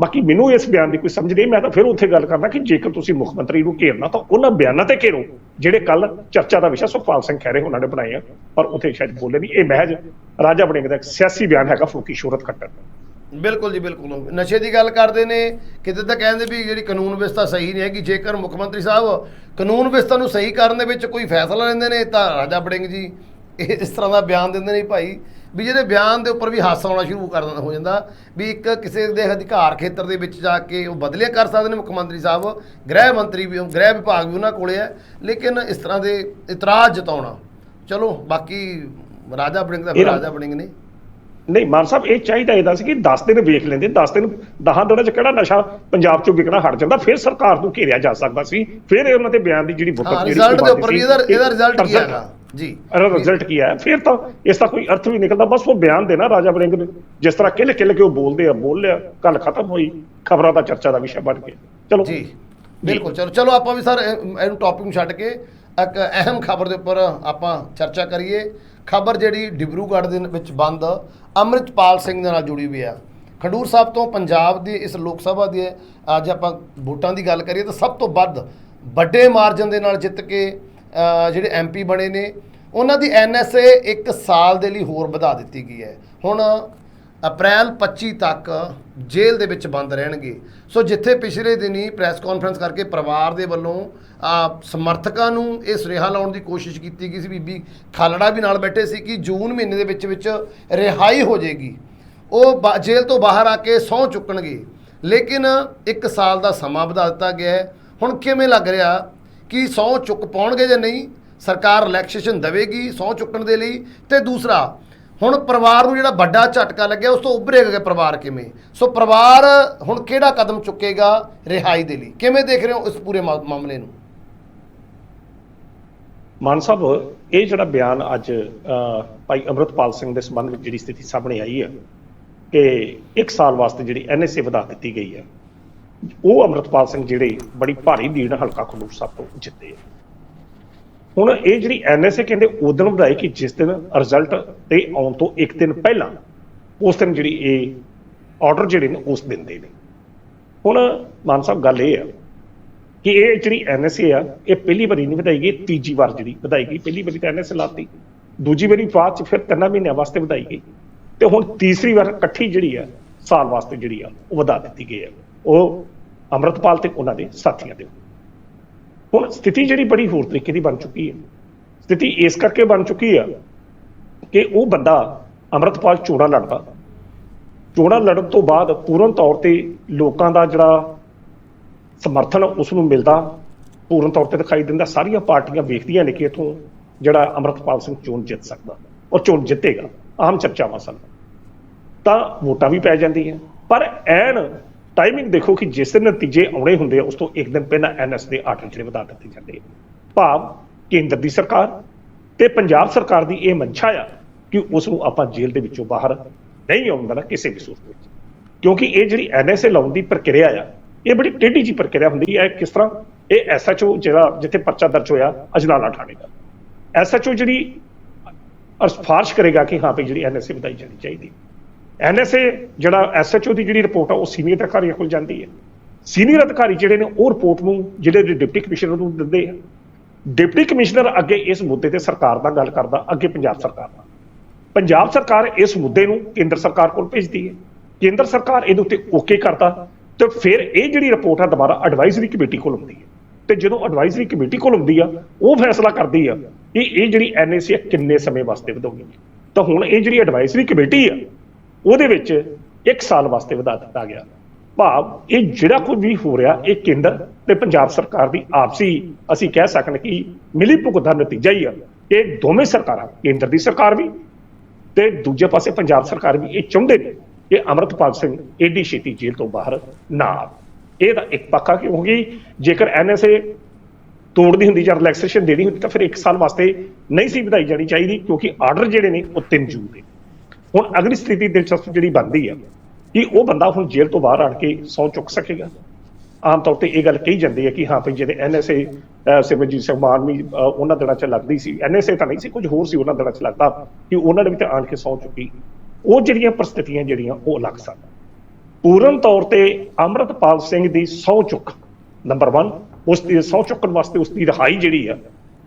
ਬਾਕੀ ਮੈਨੂੰ ਇਸ ਬਿਆਨ ਦੀ ਕੋਈ ਸਮਝ ਨਹੀਂ, ਮੈਂ ਤਾਂ ਫਿਰ ਉੱਥੇ ਗੱਲ ਕਰਨਾ ਕਿ ਜੇਕਰ ਤੁਸੀਂ ਮੁੱਖ ਮੰਤਰੀ ਨੂੰ ਘੇਰਨਾ, ਤਾਂ ਉਹਨਾਂ ਬਿਆਨਾਂ ਤੇ ਘੇਰੋ, ਜਿਹੜੇ ਕੱਲ ਚਰਚਾ ਦਾ ਵਿਸ਼ਾ ਸੁਖਪਾਲ ਸਿੰਘ ਖਹਿਰੇ ਉਹਨਾਂ ਨੇ ਬਣਾਏ ਆ। ਪਰ ਉੱਥੇ ਸ਼ਾਇਦ ਬੋਲੇ ਨਹੀਂ। ਇਹ ਮਹਿਜ ਰਾਜਾ ਵੜਿੰਗ ਦਾ ਇੱਕ ਸਿਆਸੀ ਬਿਆਨ ਹੈਗਾ ਫਰੂਕੀ ਸ਼ੋਹਰਤ ਖੱਟਰ। ਬਿਲਕੁਲ ਜੀ ਬਿਲਕੁਲ। ਨਸ਼ੇ ਦੀ ਗੱਲ ਕਰਦੇ ਨੇ ਕਿਤੇ ਤਾਂ ਕਹਿੰਦੇ ਵੀ ਜਿਹੜੀ ਕਾਨੂੰਨ ਵਿਵਸਥਾ ਸਹੀ ਨਹੀਂ ਹੈਗੀ ਜੇਕਰ ਮੁੱਖ ਮੰਤਰੀ ਸਾਹਿਬ ਕਾਨੂੰਨ ਵਿਵਸਥਾ ਨੂੰ ਸਹੀ ਕਰਨ ਦੇ ਵਿੱਚ ਕੋਈ ਫੈਸਲਾ ਲੈਂਦੇ ਨੇ ਤਾਂ ਰਾਜਾ ਬੜਿੰਗ ਜੀ ਇਹ ਇਸ ਤਰ੍ਹਾਂ ਦਾ ਬਿਆਨ ਦਿੰਦੇ ਨੇ ਭਾਈ ਵੀ ਜਿਹਦੇ ਬਿਆਨ ਦੇ ਉੱਪਰ ਵੀ ਹਾਸਾ ਆਉਣਾ ਸ਼ੁਰੂ ਕਰ ਦਿੰਦਾ ਹੋ ਜਾਂਦਾ। ਵੀ ਇੱਕ ਕਿਸੇ ਦੇ ਅਧਿਕਾਰ ਖੇਤਰ ਦੇ ਵਿੱਚ ਜਾ ਕੇ ਉਹ ਬਦਲੇ ਕਰ ਸਕਦੇ ਨੇ ਮੁੱਖ ਮੰਤਰੀ ਸਾਹਿਬ ਗ੍ਰਹਿ ਮੰਤਰੀ ਵੀ ਗ੍ਰਹਿ ਵਿਭਾਗ ਵੀ ਉਹਨਾਂ ਕੋਲੇ ਹੈ ਲੇਕਿਨ ਇਸ ਤਰ੍ਹਾਂ ਦੇ ਇਤਰਾਜ਼ ਜਤਾਉਣਾ। ਚਲੋ ਬਾਕੀ ਰਾਜਾ ਬੜਿੰਗ ਦਾ ਰਾਜਾ ਬੜਿੰਗ ਨੇ। ਨਹੀਂ ਮਾਨ ਸਾਹਿਬ ਇਹ ਚਾਹੀਦਾ ਇਹਦਾ ਸੀ ਕਿ 10 ਦਿਨ ਵੇਖ ਲੈਂਦੇ 10 ਦਿਨ 10 ਦਿਨਾਂ ਚ ਕਿਹੜਾ ਨਸ਼ਾ ਪੰਜਾਬ ਚੋਂ ਵਿਕਣਾ ਹਟ ਜਾਂਦਾ ਫਿਰ ਸਰਕਾਰ ਨੂੰ ਘੇਰਿਆ ਜਾ ਸਕਦਾ ਸੀ ਫਿਰ ਇਹ ਉਹਨਾਂ ਦੇ ਬਿਆਨ ਦੀ ਜਿਹੜੀ ਹਾਂ ਵਕਤ ਜਿਹੜੀ ਰਿਜ਼ਲਟ ਦੇ ਉੱਪਰ ਵੀ ਇਹਦਾ ਇਹਦਾ ਰਿਜ਼ਲਟ ਕੀ ਹੈਗਾ? ਜੀ। ਰਿਜ਼ਲਟ ਕੀ ਹੈ? ਫਿਰ ਤਾਂ ਇਸ ਦਾ ਕੋਈ ਅਰਥ ਵੀ ਨਿਕਲਦਾ ਬਸ ਉਹ ਬਿਆਨ ਦੇਣਾ ਰਾਜਾ ਵੜਿੰਗ ਨੇ ਜਿਸ ਤਰ੍ਹਾਂ ਕਿਲ ਕਿਲ ਕੇ ਉਹ ਬੋਲਦੇ ਆ ਬੋਲ ਲਿਆ ਗੱਲ ਖਤਮ ਹੋਈ ਖਬਰਾਂ ਦਾ ਚਰਚਾ ਦਾ ਵਿਸ਼ਾ ਬਣ ਗਿਆ। ਚਲੋ। ਜੀ ਬਿਲਕੁਲ ਚਲੋ ਚਲੋ ਆਪਾਂ ਵੀ ਸਰ ਇਹ- ਇਹਨੂੰ ਟੌਪਿਕ ਨੂੰ ਛੱਡ ਕੇ ਇੱਕ ਅਹਿਮ ਖਬਰ ਦੇ ਉੱਪਰ ਆਪਾਂ ਚਰਚਾ ਕਰੀਏ। ਖਬਰ ਜਿਹੜੀ ਡਿਬਰੂਗੜ੍ਹ ਦੇ ਵਿੱਚ ਬੰਦ ਅੰਮ੍ਰਿਤਪਾਲ ਸਿੰਘ ਦੇ ਨਾਲ ਜੁੜੀ ਹੋਈ ਆ। ਖਡੂਰ ਸਾਹਿਬ ਤੋਂ ਪੰਜਾਬ ਦੀ ਇਸ ਲੋਕ ਸਭਾ ਦੀ ਅੱਜ ਆਪਾਂ ਵੋਟਾਂ ਦੀ ਗੱਲ ਕਰੀਏ ਤਾਂ ਸਭ ਤੋਂ ਵੱਧ ਵੱਡੇ ਮਾਰਜਨ ਦੇ ਨਾਲ ਜਿੱਤ ਕੇ ਅ, ਜਿਹੜੇ ਐਮਪੀ ਬਣੇ ਨੇ ਉਹਨਾਂ ਦੀ ਐਨਐਸਏ 1 ਸਾਲ ਦੇ ਲਈ ਹੋਰ ਵਧਾ ਦਿੱਤੀ ਗਈ ਹੈ। ਹੁਣ ਅਪ੍ਰੈਲ 25 ਤੱਕ ਜੇਲ੍ਹ ਦੇ ਵਿੱਚ ਬੰਦ ਰਹਿਣਗੇ। ਸੋ ਜਿੱਥੇ ਪਿਛਲੇ ਦਿਨੀ ਪ੍ਰੈਸ ਕਾਨਫਰੰਸ ਕਰਕੇ ਪਰਿਵਾਰ ਦੇ ਵੱਲੋਂ ਸਮਰਥਕਾਂ ਨੂੰ ਇਹ ਸੁਨੇਹਾ ਲਾਉਣ ਦੀ ਕੋਸ਼ਿਸ਼ ਕੀਤੀ ਗਈ ਸੀ, ਬੀਬੀ ਖਾਲੜਾ ਵੀ ਨਾਲ ਬੈਠੇ ਸੀ ਕਿ ਜੂਨ ਮਹੀਨੇ ਦੇ ਵਿੱਚ ਵਿੱਚ ਰਿਹਾਈ ਹੋ ਜਾਏਗੀ। ਉਹ ਬਾ- ਜੇਲ੍ਹ ਤੋਂ ਬਾਹਰ ਆ ਕੇ ਸਹੁੰ ਚੁੱਕਣਗੇ। ਲੇਕਿਨ 1 ਸਾਲ ਦਾ ਸਮਾਂ ਵਧਾ ਦਿੱਤਾ ਗਿਆ ਹੁਣ ਕਿਵੇਂ ਲੱਗ ਰਿਹਾ ਕਿ ਸਹੁੰ ਚੁੱਕ ਪਾਉਣਗੇ ਜਾਂ ਨਹੀਂ? ਸਰਕਾਰ ਰਿਲੈਕਸੇਸ਼ਨ ਦੇਵੇਗੀ ਸਹੁੰ ਚੁੱਕਣ ਦੇ ਲਈ? ਤੇ ਦੂਸਰਾ ਹੁਣ ਪਰਿਵਾਰ ਨੂੰ ਜਿਹੜਾ ਵੱਡਾ ਝਟਕਾ ਲੱਗਿਆ ਉਸ ਤੋਂ ਉੱਭਰੇਗਾ ਪਰਿਵਾਰ ਕਿਵੇਂ? ਸੋ ਪਰਿਵਾਰ ਹੁਣ ਕਿਹੜਾ ਕਦਮ ਚੁੱਕੇਗਾ ਰਿਹਾਈ ਦੇ ਲਈ? ਕਿਵੇਂ ਦੇਖ ਰਹੇ ਹੋ ਇਸ ਪੂਰੇ ਮਾਮਲੇ ਨੂੰ? ਮਾਨ ਸਾਹਿਬ ਇਹ ਜਿਹੜਾ ਬਿਆਨ ਅੱਜ ਅਹ, ਭਾਈ ਅਮਰਤਪਾਲ ਸਿੰਘ ਦੇ ਸੰਬੰਧ ਵਿੱਚ ਜਿਹੜੀ ਸਥਿਤੀ ਸਾਹਮਣੇ ਆਈ ਹੈ ਕਿ ਇੱਕ ਸਾਲ ਵਾਸਤੇ ਜਿਹੜੀ ਐਨਐਸਏ ਵਧਾ ਦਿੱਤੀ ਗਈ ਹੈ ਉਹ ਅਮਰਤਪਾਲ ਸਿੰਘ ਜਿਹੜੇ ਬੜੀ ਭਾਰੀ ਲੀਡ ਹਲਕਾ ਖਡੂਰ ਸਾਹਿਬ ਤੋਂ ਜਿੱਤੇ ਆ ਹੁਣ ਇਹ ਜਿਹੜੀ ਐਨਐਸਏ ਕਹਿੰਦੇ ਉਦੋਂ ਵਧਾਈ ਕਿ ਜਿਸ ਦਿਨ ਰਿਜ਼ਲਟ ਤੇ ਆਉਣ ਤੋਂ ਇੱਕ ਦਿਨ ਪਹਿਲਾਂ, ਉਸ ਦਿਨ ਜਿਹੜੀ ਇਹ ਆਰਡਰ ਜਿਹੜੇ ਨੇ ਉਸ ਦਿਨ ਦੇ ਨੇ। ਹੁਣ ਮਾਨ ਸਾਹਿਬ ਗੱਲ ਇਹ ਆ ਕਿ ਇਹ ਜਿਹੜੀ ਐਨਐਸਏ ਆ, ਇਹ ਪਹਿਲੀ ਵਾਰੀ ਨਹੀਂ ਵਧਾਈ ਗਈ, ਤੀਜੀ ਵਾਰ ਜਿਹੜੀ ਵਧਾਈ ਗਈ। ਪਹਿਲੀ ਵਾਰੀ ਤਾਂ ਐਨਐਸਏ ਲਾਤੀ, ਦੂਜੀ ਵਾਰੀ ਬਾਅਦ ਚ ਫਿਰ ਤਿੰਨਾਂ ਮਹੀਨਿਆਂ ਵਾਸਤੇ ਵਧਾਈ ਗਈ। ਤੇ ਹੁਣ ਤੀਸਰੀ ਵਾਰ ਇਕੱਠੀ ਜਿਹੜੀ ਆ, ਸਾਲ ਵਾਸਤੇ ਜਿਹੜੀ ਆ, ਉਹ ਵਧਾ ਦਿੱਤੀ ਗਈ ਆ। ਉਹ ਅੰਮ੍ਰਿਤਪਾਲ ਤੇ ਉਹਨਾਂ ਦੇ ਸਾਥੀਆਂ ਦੇ ਹੁਣ ਸਥਿਤੀ ਜਿਹੜੀ ਬੜੀ ਹੋਰ ਤਰੀਕੇ ਦੀ ਬਣ ਚੁੱਕੀ ਹੈ। ਸਥਿਤੀ ਇਸ ਕਰਕੇ ਬਣ ਚੁੱਕੀ ਆ ਕਿ ਉਹ ਬੰਦਾ ਅੰਮ੍ਰਿਤਪਾਲ ਚੋਣਾਂ ਲੜਦਾ। ਚੋਣਾਂ ਲੜਨ ਤੋਂ ਬਾਅਦ ਪੂਰਨ ਤੌਰ ਤੇ ਲੋਕਾਂ ਦਾ ਜਿਹੜਾ ਸਮਰਥਨ ਉਸ ਨੂੰ ਮਿਲਦਾ। ਪੂਰਨ ਤੌਰ ਤੇ ਦਿਖਾਈ ਦਿੰਦਾ। ਸਾਰੀਆਂ ਪਾਰਟੀਆਂ ਵੇਖਦੀਆਂ ਨੇ ਕਿ ਇਥੋਂ ਜਿਹੜਾ ਅਮਰਤਪਾਲ ਸਿੰਘ ਚੋਣ ਜਿੱਤ ਸਕਦਾ ਔਰ ਚੋਣ ਜਿੱਤੇਗਾ। ਆਮ ਚਰਚਾਵਾਂ ਸਨ। ਤਾਂ ਵੋਟਾਂ ਵੀ ਪੈ ਜਾਂਦੀਆਂ। ਪਰ ਐਨ ਟਾਈਮਿੰਗ ਦੇਖੋ ਕਿ ਜਿਸ ਦਿਨ ਨਤੀਜੇ ਆਉਣੇ ਹੁੰਦੇ ਆ, ਉਸ ਤੋਂ ਇੱਕ ਦਿਨ ਪਹਿਲਾਂ ਐਨਐਸ ਦੇ ਆਰਡਰ ਜਿਹੜੇ ਵਧਾ ਦਿੱਤੇ ਜਾਂਦੇ ਆ। ਭਾਵ ਕੇਂਦਰ ਦੀ ਸਰਕਾਰ ਤੇ ਪੰਜਾਬ ਸਰਕਾਰ ਦੀ ਇਹ ਮੰਸ਼ਾ ਆ ਕਿ ਉਸ ਨੂੰ ਆਪਾਂ ਜੇਲ੍ਹ ਦੇ ਵਿੱਚੋਂ ਬਾਹਰ ਨਹੀਂ ਆਉਣ ਦੇਣਾ ਕਿਸੇ ਵੀ ਸੂਰਤ ਵਿੱਚ। ਕਿਉਂਕਿ ਇਹ ਜਿਹੜੀ ਐਨਐਸਏ ਲਾਉਣ ਦੀ ਪ੍ਰਕਿਰਿਆ ਆ, ਇਹ ਬੜੀ ਟੇਢੀ ਜੀ ਪ੍ਰਕਿਰਿਆ ਹੁੰਦੀ ਹੈ ਕਿਸ ਤਰ੍ਹਾਂ ਇਹ ਐਸਐਚਓ ਜਿਹੜਾ ਜਿੱਥੇ ਪਰਚਾ ਦਰਜ ਹੋਇਆ ਅਜਨਾਲਾ ਥਾਣੇ ਦਾ। ਐਸਐਚਓ ਜਿਹੜੀ ਅਰ ਕਰੇਗਾ ਕਿ ਹਾਂ ਵੀ ਜਿਹੜੀ ਐਨਐਸਏ ਵਧਾਈ ਜਾਣੀ ਚਾਹੀਦੀ। ਐਨਐਸਏ ਜਿਹੜਾ ਐਸਐਚਓ ਦੀ ਜਿਹੜੀ ਰਿਪੋਰਟ ਆ, ਉਹ ਸੀਨੀਅਰ ਅਧਿਕਾਰੀਆਂ ਕੋਲ ਜਾਂਦੀ ਹੈ। ਸੀਨੀਅਰ ਅਧਿਕਾਰੀ ਜਿਹੜੇ ਨੇ, ਉਹ ਰਿਪੋਰਟ ਨੂੰ ਜਿਹੜੇ ਡਿਪਟੀ ਕਮਿਸ਼ਨਰ ਨੂੰ ਦਿੰਦੇ ਆ। ਡਿਪਟੀ ਕਮਿਸ਼ਨਰ ਅੱਗੇ ਇਸ ਮੁੱਦੇ ਤੇ ਸਰਕਾਰ ਨਾਲ ਗੱਲ ਕਰਦਾ, ਅੱਗੇ ਪੰਜਾਬ ਸਰਕਾਰ ਨਾਲ। ਪੰਜਾਬ ਸਰਕਾਰ ਇਸ ਮੁੱਦੇ ਨੂੰ ਕੇਂਦਰ ਸਰਕਾਰ ਕੋਲ ਭੇਜਦੀ ਹੈ। ਕੇਂਦਰ ਸਰਕਾਰ ਇਹਦੇ ਉੱਤੇ ਓਕੇ ਕਰਦਾ ਤੇ ਫਿਰ ਇਹ ਜਿਹੜੀ ਰਿਪੋਰਟ ਆ, ਦੁਬਾਰਾ ਐਡਵਾਈਜ਼ਰੀ ਕਮੇਟੀ ਕੋਲ ਆਉਂਦੀ ਹੈ। ਤੇ ਜਦੋਂ ਐਡਵਾਈਜ਼ਰੀ ਕਮੇਟੀ ਕੋਲ ਆਉਂਦੀ ਆ, ਉਹ ਫੈਸਲਾ ਕਰਦੀ ਆ ਕਿ ਇਹ ਜਿਹੜੀ ਐਨਏਸੀ ਕਿੰਨੇ ਸਮੇਂ ਵਾਸਤੇ ਵਧਾਉਣੀ ਤਾਂ ਹੁਣ ਇਹ ਜਿਹੜੀ ਐਡਵਾਈਜ਼ਰੀ ਕਮੇਟੀ ਆ ਉਹਦੇ ਵਿੱਚ 1 ਸਾਲ ਵਾਸਤੇ ਵਧਾ ਦਿੱਤਾ ਗਿਆ। ਭਾਵ ਇਹ ਜਿਹੜਾ ਕੁਝ ਵੀ ਹੋ ਰਿਹਾ, ਇਹ ਕੇਂਦਰ ਤੇ ਪੰਜਾਬ ਸਰਕਾਰ ਦੀ ਆਪਸੀ ਅਸੀਂ ਕਹਿ ਸਕਣ ਕਿ ਮਿਲੀ ਭੁਗਤ ਦਾ ਨਤੀਜਾ ਹੀ ਆ। ਇਹ ਦੋਵੇਂ ਸਰਕਾਰਾਂ, ਕੇਂਦਰ ਦੀ ਸਰਕਾਰ ਵੀ ਤੇ ਦੂਜੇ ਪਾਸੇ ਪੰਜਾਬ ਸਰਕਾਰ ਵੀ ਇਹ ਚਾਹੁੰਦੇ ਨੇ ਕਿ ਅਮਰਤਪਾਲ ਸਿੰਘ ਏਡੀ ਛੇਤੀ ਜੇਲ੍ਹ ਤੋਂ ਬਾਹਰ ਨਾ ਆਵੇ। ਇਹ ਤਾਂ ਇੱਕ ਪੱਕਾ ਕਿਉਂਕਿ ਜੇਕਰ ਐਨਐਸਏ ਤੋੜਦੀ ਹੁੰਦੀ ਜਾਂ ਰਿਲੈਕਸੇਸ਼ਨ ਦੇਣੀ ਹੁੰਦੀ ਤਾਂ ਫਿਰ 1 ਸਾਲ ਵਾਸਤੇ ਨਹੀਂ ਸੀ ਵਧਾਈ ਜਾਣੀ ਚਾਹੀਦੀ, ਕਿਉਂਕਿ ਆਰਡਰ ਜਿਹੜੇ ਨੇ ਉਹ 3 ਜੂਨ ਦੇ। ਹੁਣ ਅਗਲੀ ਸਥਿਤੀ ਦਿਲਚਸਪ ਜਿਹੜੀ ਬਣਦੀ ਹੈ ਕਿ ਉਹ ਬੰਦਾ ਹੁਣ ਜੇਲ੍ਹ ਤੋਂ ਬਾਹਰ ਆਣ ਕੇ ਸੌ ਚੁੱਕ ਸਕੇਗਾ। ਆਮ ਤੌਰ ਤੇ ਇਹ ਗੱਲ ਕਹੀ ਜਾਂਦੀ ਹੈ ਕਿ ਹਾਂ ਭਈ ਜਿਹੜੇ ਐਨਐਸਏ ਸਿਮਰਜੀਤ ਸਿੰਘ ਮਾਨ ਵੀ ਉਹਨਾਂ ਦਿਨਾਂ ਚ ਲੱਗਦੀ ਸੀ। ਐਨਐਸਏ ਤਾਂ ਨਹੀਂ ਸੀ, ਕੁਝ ਹੋਰ ਸੀ ਉਹਨਾਂ ਦਿਨਾਂ ਚ ਲੱਗਦਾ ਕਿ ਉਹਨਾਂ ਨੇ ਵੀ ਤਾਂ ਆਣ ਕੇ ਸੌ ਚੁੱਕੀ। ਉਹ ਜਿਹੜੀਆਂ ਪ੍ਰਸਥਿਤੀਆਂ ਜਿਹੜੀਆਂ, ਉਹ ਅਲੱਗ ਸਨ। ਪੂਰਨ ਤੌਰ ਤੇ ਅੰਮ੍ਰਿਤਪਾਲ ਸਿੰਘ ਦੀ ਸਹੁੰ ਚੁੱਕ ਨੰਬਰ 1 ਉਸ ਦੀ ਸਹੁੰ ਚੁੱਕਣ ਵਾਸਤੇ ਉਸ ਦੀ ਰਿਹਾਈ ਜਿਹੜੀ ਆ,